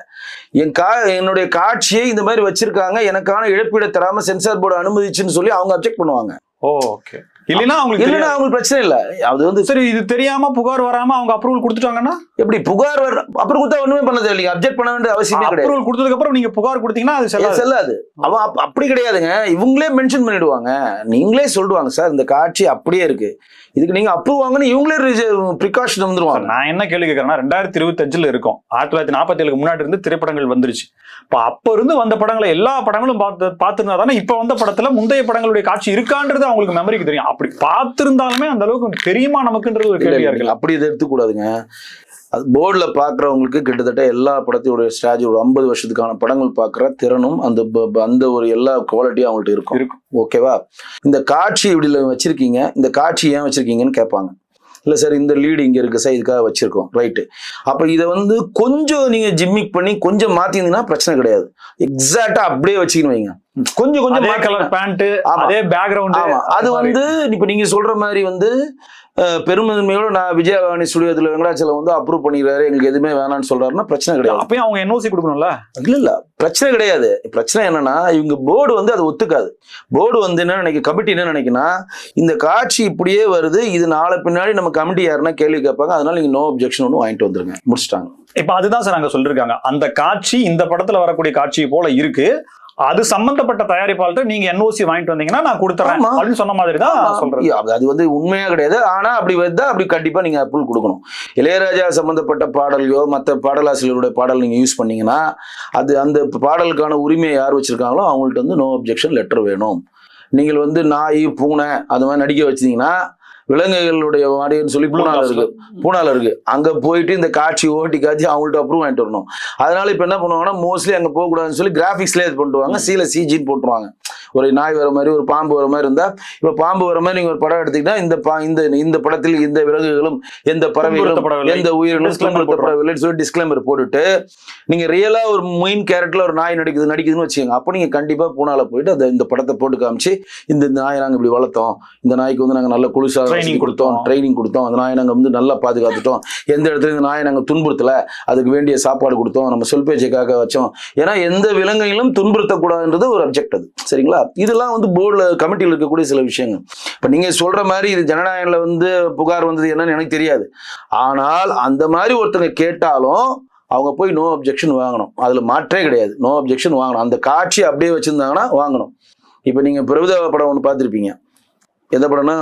என் கா என்னுடைய காட்சியை இந்த மாதிரி வச்சிருக்காங்க. எனக்கான இழப்பீடை தராம சென்சார் போர்டு அனுமதிச்சுன்னு சொல்லி அவங்க அப்ஜெக்ட் பண்ணுவாங்க. ஓகே இல்லைன்னா அவங்களுக்கு இல்லைன்னா. அவங்களுக்கு பிரச்சனை இல்ல. அது வந்து சரி இது தெரியாம புகார் வராம அவங்க அப்ரூவல் கொடுத்துட்டாங்கன்னா? எப்படி புகார் வர அப்புறம் கொடுத்தா ஒண்ணுமே பண்ண தேவையில்லைங்க அப்ஜெக்ட் பண்ண வேண்டிய அவசியமே கிடையாது. அப்ரூவல் கொடுத்ததுக்கு அப்புறம் நீங்க புகார் கொடுத்தீங்கன்னா அது செல்லாது. அவன் அப்- அப்படி கிடையாதுங்க. இவங்களே மென்ஷன் பண்ணிடுவாங்க. நீங்களே சொல்லிடுவாங்க சார் இந்த காட்சி அப்படியே இருக்கு. இதுக்கு நீங்க அப்ரூவ் வாங்கன்னு இவங்களே ப்ரிகாஷன் வந்துருவாங்க. நான் என்ன கேள்வி கேட்கறேன்னா ரெண்டாயிரத்தி இருபத்தி அஞ்சுல இருக்கும். ஆயிரத்தி தொள்ளாயிரத்தி நாற்பத்தி ஏழுக்கு முன்னாடி இருந்து திரைப்படங்கள் வந்துருச்சு. இப்ப அப்ப இருந்து வந்த படங்களை எல்லா படங்களும் பார்த்து பார்த்திருந்தா தானே இப்ப வந்த படத்துல முந்தைய படங்களுடைய காட்சி இருக்கான்றது அவங்களுக்கு மெமரிக்கு தெரியும். அப்படி பார்த்திருந்தாலுமே அந்த அளவுக்கு தெரியுமா நமக்குன்றது ஒரு கேள்வியா இருக்குல்ல அப்படி இதை எடுத்துக்கூடாதுங்க. அது போர்டில் பார்க்குறவங்களுக்கு கிட்டத்தட்ட எல்லா படத்தையோட ஸ்ட்ராட்டஜி ஒரு ஐம்பது வருஷத்துக்கான படங்கள் பார்க்குற திறனும் அந்த அந்த ஒரு எல்லா குவாலிட்டியும் அவங்கள்ட்ட இருக்கும். இருக்கும். ஓகேவா இந்த காட்சி இப்படி வச்சிருக்கீங்க. இந்த காட்சி ஏன் வச்சிருக்கீங்கன்னு கேட்பாங்க. இல்லை சார் இந்த லீடு இங்கே இருக்கு சார் இதுக்காக வச்சிருக்கோம். ரைட்டு அப்போ இதை வந்து கொஞ்சம் நீங்கள் ஜிம்மிக் பண்ணி கொஞ்சம் மாற்றிருந்தீங்கன்னா பிரச்சனை கிடையாது. எக்ஸாக்டாக அப்படியே வச்சுக்கணும் வைங்க. கொஞ்சம் கொஞ்சம் கலர் பேண்ட். அதே பேக்ரவுண்ட் ஆமா. அது வந்து இப்ப நீங்க சொல்ற மாதிரி வந்து பெருமையோட நான் விஜயவாணி ஸ்டுடியோத்துல வெங்கடாச்சலம் வந்து அப்ரூவ் பண்ணிடுறாரு எங்களுக்கு எதுவுமே வேணாம்னு சொல்றாருன்னா பிரச்சனை கிடையாது. அப்பயும் அவங்க என்ஓசி கொடுக்கணும்ல? இல்ல இல்ல. பிரச்சனை கிடையாது. பிரச்சனை என்னன்னா இவங்க போர்டு வந்து அதை ஒத்துக்காது. போர்டு வந்து என்ன நினைக்க கமிட்டி என்ன நினைக்குன்னா இந்த காட்சி இப்படியே வருது இது நாளை பின்னாடி நம்ம கமிட்டி யாருன்னா கேள்வி கேட்பாங்க அதனால நீங்க நோ அப்ஜெக்ஷன் ஒன்று வாங்கிட்டு வந்துருங்க. முடிச்சிட்டாங்க. இப்ப அதுதான் சார் அங்க சொல்லிருக்காங்க. அந்த காட்சி இந்த படத்துல வரக்கூடிய காட்சி போல இருக்கு. அது சம்பந்தப்பட்ட தயாரிப்பாளர்கிட்ட நீங்க என்ஓசி வாங்கிட்டு வந்தீங்கன்னா நான் கொடுத்துறேன். அப்படின்னு சொன்ன மாதிரி தான் சொல்றேன் அது- வந்து உண்மையா கிடையாது. ஆனா அப்படி வந்தா அப்படி கண்டிப்பா நீங்க அப்ரூவல் கொடுக்கணும். இளையராஜா சம்பந்தப்பட்ட பாடல்களோ மற்ற பாடலாசிரியருடைய பாடல் நீங்க யூஸ் பண்ணீங்கன்னா அது அந்த பாடலுக்கான உரிமையை யார் வச்சிருக்காங்களோ அவங்கள்ட்ட வந்து நோ அப்ஜெக்ஷன் லெட்டர் வேணும். நீங்கள் வந்து நாய் பூனை அது மாதிரி நடிக்க வச்சீங்கன்னா விலங்குகளுடைய வாடின்னு சொல்லி பூனால. இருக்கு. பூனால இருக்கு. அங்க போயிட்டு இந்த காட்சி ஓட்டி காட்சி அவங்கள்ட்ட அப்ரூவ் வாங்கிட்டு வரணும். அதனால இப்ப என்ன பண்ணுவாங்கன்னா மோஸ்ட்லி அங்க போக கூடாதுன்னு சொல்லி கிராபிக்ஸ்லேயே இது பண்ணுவாங்க சீல சிஜின்னு போட்டுருவாங்க. ஒரு நாய் வர மாதிரி ஒரு பாம்பு வர மாதிரி இருந்தா இப்ப பாம்பு வர மாதிரி நீங்க ஒரு படம் எடுத்தீங்கன்னா இந்த பா இந்த இந்த படத்தில் இந்த விலங்குகளும் எந்த பறவைகளும். எந்த உயிரினும் துன்புறுத்தப்படவில்லைன்னு சொல்லி டிஸ்க்ளைமர் போட்டுட்டு நீங்க ரியலா ஒரு மெயின் கேரக்டர்ல ஒரு நாய் நடிக்குது நடிக்குதுன்னு வச்சுக்கோங்க. அப்போ நீங்க கண்டிப்பா பூனால போயிட்டு அந்த இந்த படத்தை போட்டு காமிச்சு இந்த இந்த நாயை நாங்க இப்படி வளர்த்தோம். இந்த நாய்க்கு வந்து நாங்க நல்ல குளிசா Training கொடுத்தோம். ட்ரைனிங் கொடுத்தோம். அந்த நாயை நாங்க வந்து நல்லா பாதுகாத்துட்டோம். எந்த இடத்துல இந்த நாயை நாங்க துன்புறுத்தல அதுக்கு வேண்டிய சாப்பாடு கொடுத்தோம். நம்ம சொல் பேச்சைக்காக வச்சோம். ஏன்னா எந்த விலங்கையிலும் துன்புறுத்தக்கூடாதுன்றது ஒரு அப்ஜெக்ட் அது. சரிங்களா? இதெல்லாம் வந்து போர்டில் கமிட்டியில் இருக்கக்கூடிய சில விஷயங்கள். இப்போ நீங்கள் சொல்கிற மாதிரி இது ஜனநாயகம்ல வந்து புகார் வந்தது என்னன்னு எனக்கு தெரியாது. ஆனால் அந்த மாதிரி ஒருத்தங்க கேட்டாலும் அவங்க போய் நோ அப்ஜெக்ஷன் வாங்கணும். அதில் மாற்றே கிடையாது. நோ அப்ஜெக்ஷன் வாங்கணும். அந்த காட்சி அப்படியே வச்சுருந்தாங்கன்னா வாங்கணும். இப்போ நீங்கள் பிரபுதேவா படம் ஒன்று பார்த்துருப்பீங்க. எந்த படம்னா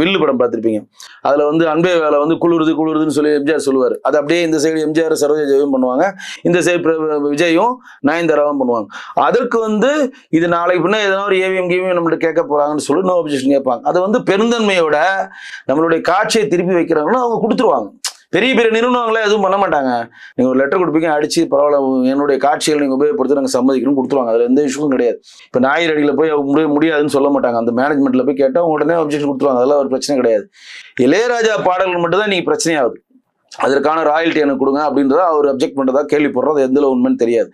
வில்லு படம் பார்த்துருப்பீங்க. அதில் வந்து அன்பே வேலை வந்து குளிருது குளிருதுன்னு சொல்லி எம்ஜிஆர் சொல்லுவார். அது அப்படியே இந்த சைடு எம்ஜிஆர் சரோஜாவும் பண்ணுவாங்க. இந்த சைடு விஜயும் நயன்தாராவும் பண்ணுவாங்க. அதற்கு வந்து இது நாளைக்கு பின்னா எதனா ஒரு ஏவிஎம் கேவிஎம் நம்மள்ட்ட கேட்க போகிறாங்கன்னு சொல்லி நோ அப்ஜெக்ஷன் கேட்பாங்க. அதை வந்து பெருந்தன்மையோட நம்மளுடைய காட்சியை திருப்பி வைக்கிறாங்கன்னா அவங்க கொடுத்துருவாங்க. பெரிய பெரிய நிறுவனங்களே எதுவும் பண்ண மாட்டாங்க. நீங்க ஒரு லெட்டர் கொடுப்பீங்க அடிச்சு பரவாயில்ல என்னுடைய காட்சிகள் நீங்க உபயோகப்படுத்தி நாங்க சம்மதிக்கணும் கொடுத்துருவாங்க. அதுல எந்த இஷ்யூவும் கிடையாது. இப்ப அடியில் போய் அவங்க முடிய முடியாதுன்னு சொல்ல மாட்டாங்க. அந்த மேனேஜ்மெண்ட்ல போய் கேட்டா அவங்க உடனே அப்ஜெக்ஷன் கொடுத்துருவாங்க. அதெல்லாம் ஒரு பிரச்சனை கிடையாது. இளையராஜா பாடல்கள் மட்டும் தான் நீங்க பிரச்சனையாகுது அதற்கான ராயல்ட்டி எனக்கு கொடுங்க அப்படின்றத அவர் அப்ஜெக்ட் பண்றதா கேள்விப்படுறது எந்த உண்மைன்னு தெரியாது.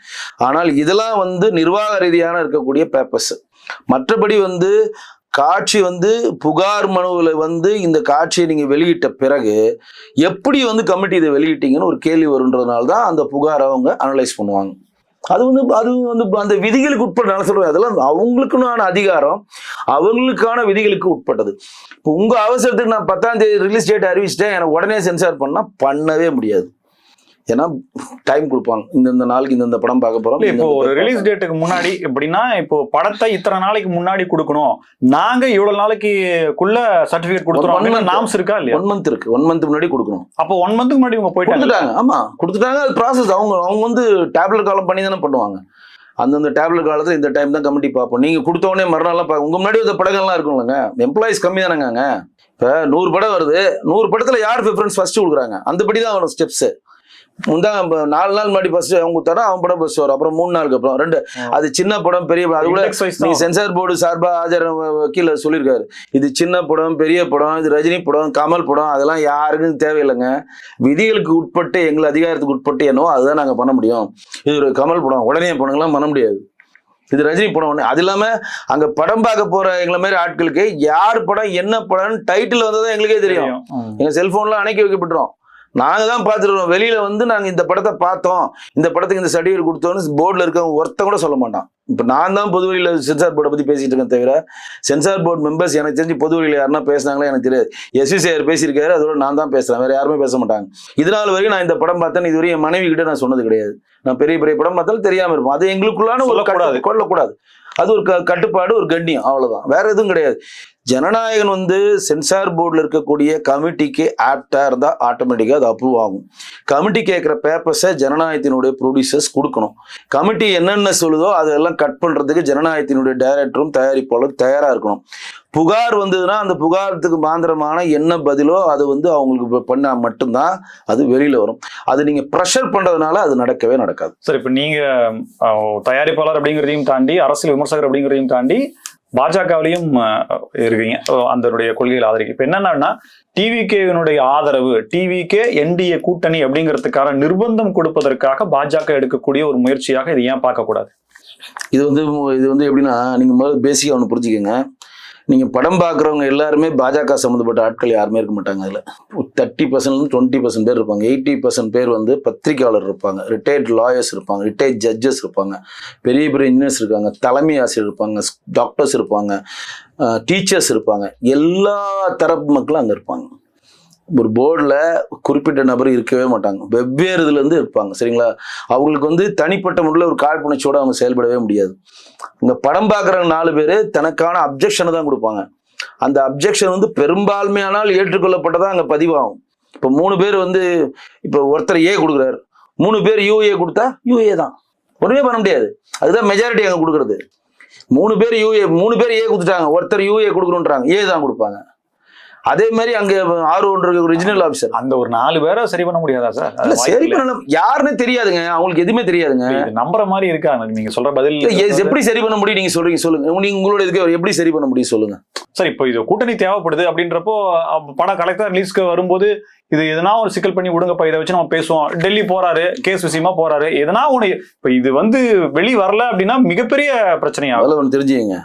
ஆனால் இதெல்லாம் வந்து நிர்வாக ரீதியான இருக்கக்கூடிய பேப்பர்ஸ் மற்றபடி வந்து காட்சி வந்து புகார் மனுவில் வந்து இந்த காட்சியை நீங்கள் வெளியிட்ட பிறகு எப்படி வந்து கமிட்டி இதை வெளியிட்டீங்கன்னு ஒரு கேள்வி வருன்றதுனால தான் அந்த புகாரை அவங்க அனலைஸ் பண்ணுவாங்க. அது வந்து அது வந்து அந்த விதிகளுக்கு உட்பட்ட நான் சொல்றேன் அதெல்லாம் அவங்களுக்குனான அதிகாரம் அவங்களுக்கான விதிகளுக்கு உட்பட்டது. இப்போ உங்கள் அவசரத்துக்கு நான் பத்தாம் தேதி ரிலீஸ் டேட் அறிவிச்சிட்டேன் எனக்கு உடனே சென்சார் பண்ணால் பண்ணவே முடியாது. ஏன்னா டைம் கொடுப்பாங்க. இந்தந்த நாளைக்கு இந்தந்த படம் பார்க்க போறோம் இப்போ ஒரு ரிலீஸ் டேட்டுக்கு முன்னாடி எப்படின்னா இப்போ படத்தை இத்தனை நாளைக்கு முன்னாடி கொடுக்கணும். நாங்க இவ்வளவு நாளைக்குள்ள சர்டிபிகேட் month. நாம்ஸ் இருக்கா இல்லையா? ஒன் மந்த் இருக்கு. ஒன் மந்த் முன்னாடி கொடுக்கணும். அப்போ ஒன் மந்த்துக்கு முன்னாடி உங்க போயிட்டாங்க. கொடுத்துட்டாங்க. ஆமா கொடுத்துட்டாங்க. அது ப்ராசஸ் அவங்க அவங்க வந்து டேப்லெட் காலம் பண்ணி தானே பண்ணுவாங்க. அந்தந்த டேப்லெட் காலத்துல இந்த டைம் தான் கமிட்டி பார்ப்போம். நீங்க கொடுத்த உடனே மறுநாள்லாம் பார்க்க உங்க முன்னாடி இந்த படங்கள்லாம் இருக்கும்லங்க. எம்ப்ளாயிஸ் கம்மி தானேங்க இப்போ நூறு படம் வருது. நூறு படத்துல யார் ப்ரிஃபரன்ஸ் ஃபர்ஸ்ட் கொடுக்குறாங்க? அந்த படி தான் வரும் ஸ்டெப்ஸ் முந்தா நாலு நாள் முன்னாடி ஃபர்ஸ்ட் அவங்க கொடுத்தாரா அவன் படம் ஃபர்ஸ்ட் வரும். அப்புறம் மூணு நாளுக்கு அப்புறம். ரெண்டு அது சின்ன படம் பெரிய படம். அது கூட நீங்க. சென்சார் போர்டு சார்பா ஆஜர் வக்கீல சொல்லியிருக்காரு. இது சின்ன படம் பெரிய படம் இது ரஜினி படம் கமல் படம் அதெல்லாம் யாருக்கும் தேவையில்லைங்க. விதிகளுக்கு உட்பட்டு எங்கள் அதிகாரத்துக்கு உட்பட்டு என்னவோ அதுதான் நாங்க பண்ண முடியும். இது ஒரு கமல் படம். உடனே படங்கள்லாம் பண்ண முடியாது. இது ரஜினி படம் ஒண்ணு. அது இல்லாம அங்க படம் பார்க்க போற எங்களை மாதிரி ஆட்களுக்கு யார் படம் என்ன படம்னு டைட்டில் வந்ததான் எங்களுக்கே தெரியும். ம். எங்க செல்போன்ல அணைக்கி வைக்கப்பட்டுரும். நாங்க தான் பார்த்துருக்கோம். வெளியில வந்து நாங்க இந்த படத்தை பார்த்தோம். இந்த படத்துக்கு இந்த சர்டிஃபிகேட் கொடுத்தோம்னு போர்டில் இருக்கவங்க ஒருத்தன் கூட சொல்ல மாட்டான். இப்போ நான் தான் பொது வழியில சென்சார் போர்டை பத்தி பேசிட்டு இருக்கேன் தவிர சென்சார் போர்டு மெம்பர்ஸ் எனக்கு தெரிஞ்சு பொது வழியில யாருன்னா பேசினாங்களே எனக்கு தெரியாது. எஸ்வி சார் பேசியிருக்காரு அதோட நான் தான் பேசுறேன். வேற யாருமே பேச மாட்டாங்க. இதனால வரைக்கும் நான் இந்த படம் பார்த்தேன்னு இதுவரையும் என் மனைவி கிட்ட நான் சொன்னது கிடையாது. நான் பெரிய பெரிய படம் பார்த்தாலும் தெரியாம இருப்போம். அது எங்களுக்குள்ளான ஒரு. கட்டு- கொள்ளக்கூடாது அது ஒரு க- கட்டுப்பாடு ஒரு கண்ணியம். அவ்வளோதான் வேற எதுவும் கிடையாது. ஜனநாயகன் வந்து சென்சார் போர்டில் இருக்கக்கூடிய கமிட்டிக்கு ஆப்டாக இருந்தால் ஆட்டோமேட்டிக்காக அது அப்ரூவ் ஆகும். கமிட்டி கேட்குற பேப்பர்ஸை ஜனநாயகத்தினுடைய ப்ரொடியூசர்ஸ் கொடுக்கணும். கமிட்டி என்னென்ன சொல்லுதோ அதெல்லாம் கட் பண்ணுறதுக்கு ஜனநாயகத்தினுடைய டைரக்டரும் தயாரிப்பாளரும் தயாராக இருக்கணும். புகார் வந்ததுன்னா அந்த புகாரத்துக்கு மாந்திரமான என்ன பதிலோ அது வந்து அவங்களுக்கு இப்ப பண்ணா மட்டும்தான் அது வெளியில வரும். அது நீங்க ப்ரெஷர் பண்றதுனால அது நடக்கவே நடக்காது. சரி இப்ப நீங்க அஹ், தயாரிப்பாளர் அப்படிங்கிறதையும் தாண்டி அரசியல் விமர்சகர் அப்படிங்கிறதையும் தாண்டி பாஜகவிலையும் இருக்கீங்க. அதனுடைய கொள்கையில் ஆதரிக்கு. இப்ப என்னன்னா டிவிகேவினுடைய ஆதரவு டிவிகே என்டிஏ கூட்டணி அப்படிங்கிறதுக்கான நிர்பந்தம் கொடுப்பதற்காக பாஜக எடுக்கக்கூடிய ஒரு முயற்சியாக இது ஏன் பார்க்கக்கூடாது? இது வந்து இது வந்து எப்படின்னா நீங்க முதல்ல பேசிக்கா ஒன்று புரிஞ்சுக்கங்க. நீங்கள் படம் பார்க்குறவங்க எல்லாருமே பாஜக சம்மந்தப்பட்ட ஆட்கள் யாருமே இருக்க மாட்டாங்க அதில். தேர்ட்டி பர்சன்ட் டுவெண்ட்டி பர்சன்ட் பேர் இருப்பாங்க. எயிட்டி பர்சன்ட் பேர் வந்து பத்திரிகையாளர் இருப்பாங்க. ரிட்டையர்ட் லாயர்ஸ் இருப்பாங்க. ரிட்டையர்ட் ஜட்ஜஸ் இருப்பாங்க. பெரிய பெரிய இன்ஜினியர்ஸ் இருக்காங்க. தலைமை ஆசிரியர் இருப்பாங்க. டாக்டர்ஸ் இருப்பாங்க. டீச்சர்ஸ் இருப்பாங்க. எல்லா தரப்பு மக்களும் அங்கே இருப்பாங்க. ஒரு போர்டில் குறிப்பிட்ட நபர் இருக்கவே மாட்டாங்க. வெவ்வேறு இதுலேருந்து இருப்பாங்க சரிங்களா? அவங்களுக்கு வந்து தனிப்பட்ட முறையில் ஒரு காழ்ப்புணர்ச்சியோடு அவங்க செயல்படவே முடியாது. இந்த படம் பார்க்குற நாலு பேர் தனக்கான அப்ஜெக்ஷனை தான் கொடுப்பாங்க. அந்த அப்ஜெக்ஷன் வந்து பெரும்பான்மையானால் ஏற்றுக்கொள்ளப்பட்டதா அங்கே பதிவாகும். இப்போ மூணு பேர் வந்து இப்போ ஒருத்தர் ஏ கொடுக்குறாரு. மூணு பேர் யூஏ கொடுத்தா யூஏ தான். ஒன்றுமே பண்ண முடியாது. அதுதான் மெஜாரிட்டி அங்கே கொடுக்குறது. மூணு பேர் யூஏ மூணு பேர் ஏ கொடுத்துட்டாங்க. ஒருத்தர் யூஏ கொடுக்கணுன்றாங்க ஏ தான் கொடுப்பாங்க. அதே மாதிரி அங்கே ஆறு ஒன்று ஒரிஜினல் ஆஃபீஸர் அந்த ஒரு நாலு பேரை சரி பண்ண முடியாதா சார்? இல்ல சரி பண்ணலாம் யாருன்னு தெரியாதுங்க. அவங்களுக்கு எதுவுமே தெரியாதுங்க. நம்புற மாதிரி இருக்கா நீங்க சொல்ற பதில் எப்படி சரி பண்ண முடியும்? நீங்க சொல்றீங்க சொல்லுங்க. நீங்க உங்களோட இதுக்கு எப்படி சரி பண்ண முடியும் சொல்லுங்க. சார் இப்போ இது கூட்டணி தேவைப்படுது அப்படின்றப்போ அப்ப படம் கலெக்டர் ரிலீஸ்க்கு வரும்போது இது எதனா ஒரு சிக்கல் பண்ணி விடுங்கப்பா இதை வச்சு நம்ம பேசுவோம். டெல்லி போறாரு கேஸ் விஷயமா போறாரு. எதனா ஒண்ணு இப்ப இது வந்து வெளி வரல அப்படின்னா மிகப்பெரிய பிரச்சனையாகும். அதில் ஒன்று தெரிஞ்சுங்க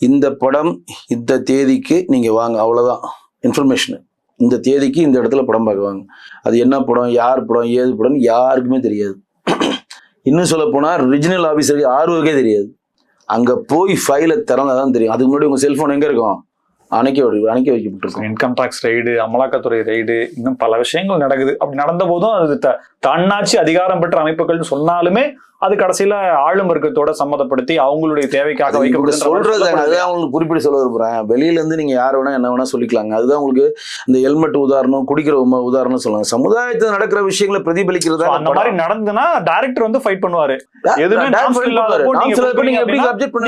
இந்த படம் இந்த தேதிக்கு நீங்க வாங்க. அவ்வளவுதான். இன்ஃபர்மேஷனு இந்த தேதிக்கு இந்த இடத்துல படம் பார்க்குவாங்க. அது என்ன படம் யார் படம் ஏது படம்னு யாருக்குமே தெரியாது. இன்னும் சொல்ல போனால் ரிஜினல் ஆஃபீஸருக்கு ஆர்வக்கே தெரியாது. அங்கே போய் ஃபைலை திறந்தாதான் தெரியும். அதுக்கு முன்னாடி உங்கள் செல்ஃபோன் எங்கே இருக்கும்? அணைக்க அணைக்க வைக்கப்பட்டிருக்கும். இன்கம் டாக்ஸ் ரைடு அமலாக்கத்துறை ரைடு இன்னும் பல விஷயங்கள் நடக்குது. அப்படி நடந்த போதும் அது தன்னாட்சி அதிகாரம் பெற்ற அமைப்புகள்னு சொன்னாலுமே அது கடைசியில ஆளும் வர்க்கத்தோட சம்மதப்படுத்தி அவங்களுடைய தேவைக்காக மாதிரி சொல்றது. அதுதான் உங்களுக்கு குறிப்பிட்டு சொல்ல விரும்புறேன். வெளியில இருந்து நீங்க யார் வேணா என்ன வேணா சொல்லிக்கலாங்க. அதுதான் உங்களுக்கு இந்த ஹெல்மெட் உதாரணம் குடிக்கிற உதாரணம் சொல்லுவாங்க. சமுதாயத்தில் நடக்கிற விஷயங்களை பிரதிபலிக்கிறதா அந்த மாதிரி நடந்துனா டைரக்டர் வந்து ஃபைட் பண்ணுவாரு. எதுவுமே.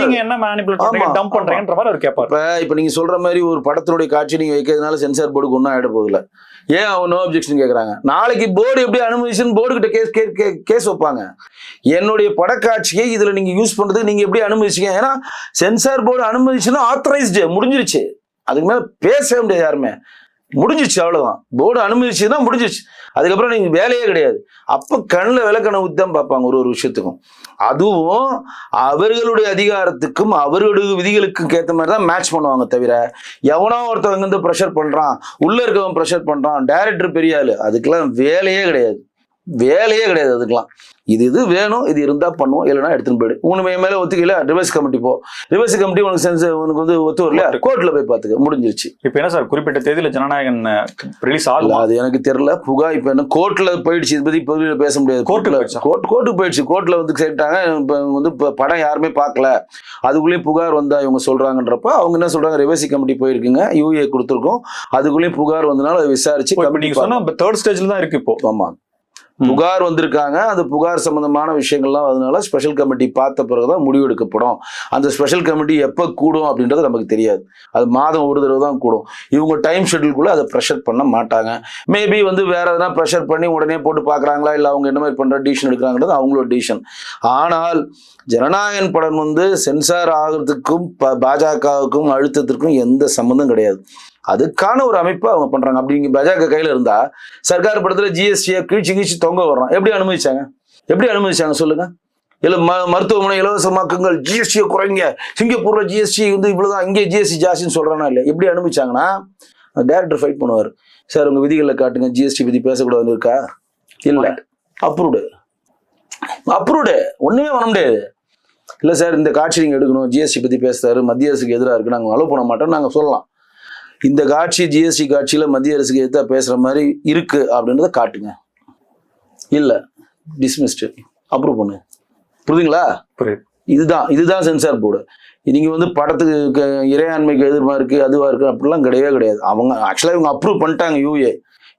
நீங்க? என்ன மேனிபுலேட் டம்ப் பண்றீங்கன்ற மாதிரி அவர் கேட்பாரு இப்ப நீங்க சொல்ற மாதிரி ஒரு படத்தினுடைய காட்சி நீங்க வைக்கிறதுனால சென்சார் போர்டுக்கு ஒன்றும் ஆயிட போகுதுல ஏன் அவன் நோ அப்ஜெக்ஷன் கேக்குறாங்க? நாளைக்கு போர்டு எப்படி அனுமதிச்சுன்னு போர்டு கிட்ட கேஸ் கேஸ் வைப்பாங்க? என்னுடைய படக்காட்சியை இதுல நீங்க யூஸ் பண்ணுறதுக்கு நீங்க எப்படி அனுமதிச்சிங்க ஏன்னா சென்சார் போர்டு அனுமதிச்சுன்னா ஆத்தரைஸ்டு முடிஞ்சிருச்சு. அதுக்கு மேல பேசவே முடியாது யாருமே. முடிஞ்சிச்சு அவ்வளவுதான். போர்டு அனுமதிச்சுன்னா முடிஞ்சிச்சு அதுக்கப்புறம் நீங்க வேலையே கிடையாது. அப்ப கண்ணில் விளக்கண உத்தான் தான் பார்ப்பாங்க ஒரு ஒரு விஷயத்துக்கும். அதுவும் அவர்களுடைய அதிகாரத்துக்கும் அவர்களுடைய விதிகளுக்கும் ஏற்ற மாதிரி தான் மேட்ச் பண்ணுவாங்க தவிர எவனோ ஒருத்தவங்க வந்து ப்ரெஷர் பண்றான் உள்ள இருக்கவன் ப்ரெஷர் பண்றான் டைரக்டர் பெரிய ஆள் அதுக்கெல்லாம் வேலையே கிடையாது. வேலையே கிடையாது அதுக்கெல்லாம். இது இது வேணும் இது இருந்தா பண்ணுவோம் இல்லைன்னா எடுத்துன்னு போயிடு. உனக்கு மேல ஒத்துக்கல ரிவர்ஸ் கமிட்டி போ. ரிவர்ஸ் கமிட்டி உனக்கு சென்ஸ் உனக்கு வந்து ஒத்து வரல கோர்ட்ல போய் பாத்துக்க முடிஞ்சிருச்சு. இப்ப என்ன சார் குறிப்பிட்ட தேதியில ஜனநாயகன் ரிலீஸ் ஆகுமா? அது எனக்கு தெரியல. புகா இப்ப என்ன கோர்ட்ல போயிடுச்சு இதை பத்தி பொதுவில் பேச முடியாது. போயிடுச்சா? கோர்ட் கோர்ட்டுக்கு போயிடுச்சு. கோர்ட்ல வந்து கேட்டாங்க இப்ப வந்து இப்ப படம் யாருமே பார்க்கல. அதுக்குள்ளேயும் புகார் வந்தா இவங்க சொல்றாங்கன்றப்ப அவங்க என்ன சொல்றாங்க ரிவர்சி கமிட்டி போயிருக்குங்க யூஏ கொடுத்துருக்கோம். அதுக்குள்ளேயும் புகார் வந்தனால அதை விசாரிச்சு கமிட்டி நீங்க சொன்ன தேர்ட் ஸ்டேஜ்ல தான் இருக்கு இப்போ. ஆமா. ம். புகார் வந்திருக்காங்க. அந்த புகார் சம்பந்தமான விஷயங்கள்லாம் அதனால ஸ்பெஷல் கமிட்டி பார்த்த பிறகுதான் முடிவு எடுக்கப்படும். அந்த ஸ்பெஷல் கமிட்டி எப்போ கூடும் அப்படின்றது நமக்கு தெரியாது. அது மாதம் ஒரு தடவை தான் கூடும். இவங்க டைம் ஷெட்யூல்குள்ளே அதை ப்ரெஷர் பண்ண மாட்டாங்க. மேபி வந்து வேற எதனா ப்ரெஷர் பண்ணி உடனே போட்டு பார்க்குறாங்களா? இல்லை அவங்க என்ன மாதிரி பண்ணுற டிசிஷன் எடுக்கிறாங்கிறது அவங்களோட டிசிஷன் ஆனால் ஜனநாயகன் படம் வந்து சென்சார் ஆகிறதுக்கும் பாஜகவுக்கும் அழுத்தத்திற்கும் எந்த சம்மந்தம் கிடையாது. அதுக்கான ஒரு அமைப்பை அவங்க பண்றாங்க. அப்படி இங்க பாஜக கையில இருந்தா சர்க்கார் படத்துல ஜிஎஸ்டியை கீழ்ச்சி கீழ்ச்சி தொங்க வர்றோம் எப்படி அனுமதிச்சாங்க? எப்படி அனுமதிச்சாங்க சொல்லுங்க? இல்ல ம மருத்துவமனை இலவசமாக்குங்கள். ஜிஎஸ்டியை குறைங்க. சிங்கப்பூர்ல ஜிஎஸ்டி வந்து இவ்வளவுதான். இங்கே ஜிஎஸ்டி ஜாஸ்தின்னு சொல்றானா இல்லையா? எப்படி அனுமதிச்சாங்கன்னா டேரக்டர் ஃபைட் பண்ணுவார். சார் உங்க விதிகளில் காட்டுங்க. ஜிஎஸ்டி பத்தி பேசக்கூடாதுன்னு இருக்கா? இல்ல. அப்ரூவ்டு அப்ரூவ்டு ஒண்ணுமே பண்ண முடியாது. இல்ல சார் இந்த காட்சி நீங்க எடுக்கணும். ஜிஎஸ்டி பத்தி பேசுறாரு. மத்திய அரசுக்கு எதிராக இருக்கு. நாங்க அலோவ் பண்ண மாட்டோம் நாங்க சொல்லலாம். இந்த காட்சி ஜிஎஸ்டி காட்சியில மத்திய அரசுக்கு எதிர்த்தா பேசுற மாதிரி இருக்கு அப்படின்றத காட்டுங்க. இல்ல டிஸ்மிஸ்டு அப்ரூவ் பண்ணு. புரியுதுங்களா? புரியுது. இதுதான் இதுதான் சென்சார் போர்டு நீங்க வந்து படத்துக்கு இறையாண்மைக்கு எதிர்மா இருக்கு அதுவா இருக்கு அப்படிலாம் கிடையவே கிடையாது. அவங்க ஆக்சுவலா இவங்க அப்ரூவ் பண்ணிட்டாங்க யூஏ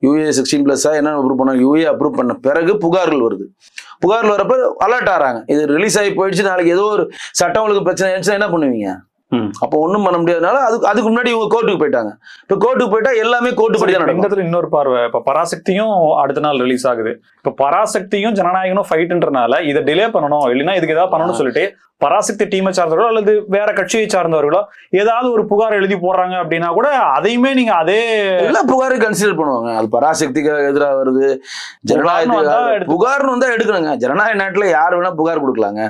யூஏ சிக்ஸ்டீன் பிளஸ்ஸா என்ன அப்ரூவ் பண்ணாங்க? யூஏ அப்ரூவ் பண்ண பிறகு புகார்கள் வருது. புகார்கள் வரப்ப அலர்ட் ஆறாங்க இது ரிலீஸ் ஆகி போயிடுச்சு நாளைக்கு ஏதோ ஒரு சட்டம் ஒழுங்கு பிரச்சனை ஆயிடுச்சுன்னா என்ன பண்ணுவீங்க. அப்போ ஒன்றும் பண்ண முடியாதனால அதுக்கு அதுக்கு முன்னாடி இவங்க கோர்ட்டுக்கு போயிட்டாங்க. இப்போ கோர்ட்டுக்கு போயிட்டா எல்லாமே கோர்ட்டு படி தான் இடத்துல இன்னொரு பார்வை இப்ப பராசக்தியும் அடுத்த நாள் ரிலீஸ் ஆகுது. இப்ப பராசக்தியும் ஜனநாயகனும் ஃபைட்ன்றனால இதை டிலே பண்ணணும். இல்லைன்னா இதுக்கு ஏதாவது பண்ணணும்னு சொல்லிட்டு பராசக்தி டீமை சார்ந்தவர்களோ அல்லது வேற கட்சியை சார்ந்தவர்களோ ஏதாவது ஒரு புகார் எழுதி போடுறாங்க அப்படின்னா கூட அதையுமே நீங்க அதே எல்லா புகாரையும் கன்சிடர் பண்ணுவாங்க. அது பராசக்திக்கு எதிராக வருது ஜனநாயக புகார்னு வந்தா எடுக்கணுங்க. ஜனநாயக நாட்டுல யார் வேணா புகார் கொடுக்கலாங்க.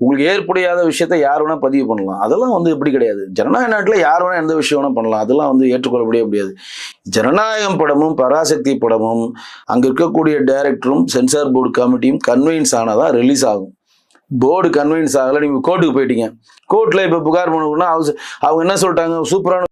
உங்களுக்கு ஏற்புடையாத விஷயத்த யார் வேணால் பதிவு பண்ணலாம். அதெல்லாம் வந்து இப்படி கிடையாது. ஜனநாயக நாட்டில் யார் வேணால் எந்த விஷயம் வேணால் பண்ணலாம். அதெல்லாம் வந்து ஏற்றுக்கொள்ளப்படவே முடியாது. ஜனநாயகம் படமும் பராசக்தி படமும் அங்கே இருக்கக்கூடிய டைரக்டரும் சென்சார் போர்டு கமிட்டியும் கன்வென்ஸ் தான் ரிலீஸ் ஆகும். போர்டு கன்வீன்ஸ் ஆகலை நீங்கள் கோர்ட்டுக்கு போயிட்டீங்க. கோர்ட்டில் இப்போ புகார் பண்ணணும்னா அவங்க என்ன சொல்லிட்டாங்க? சூப்பரான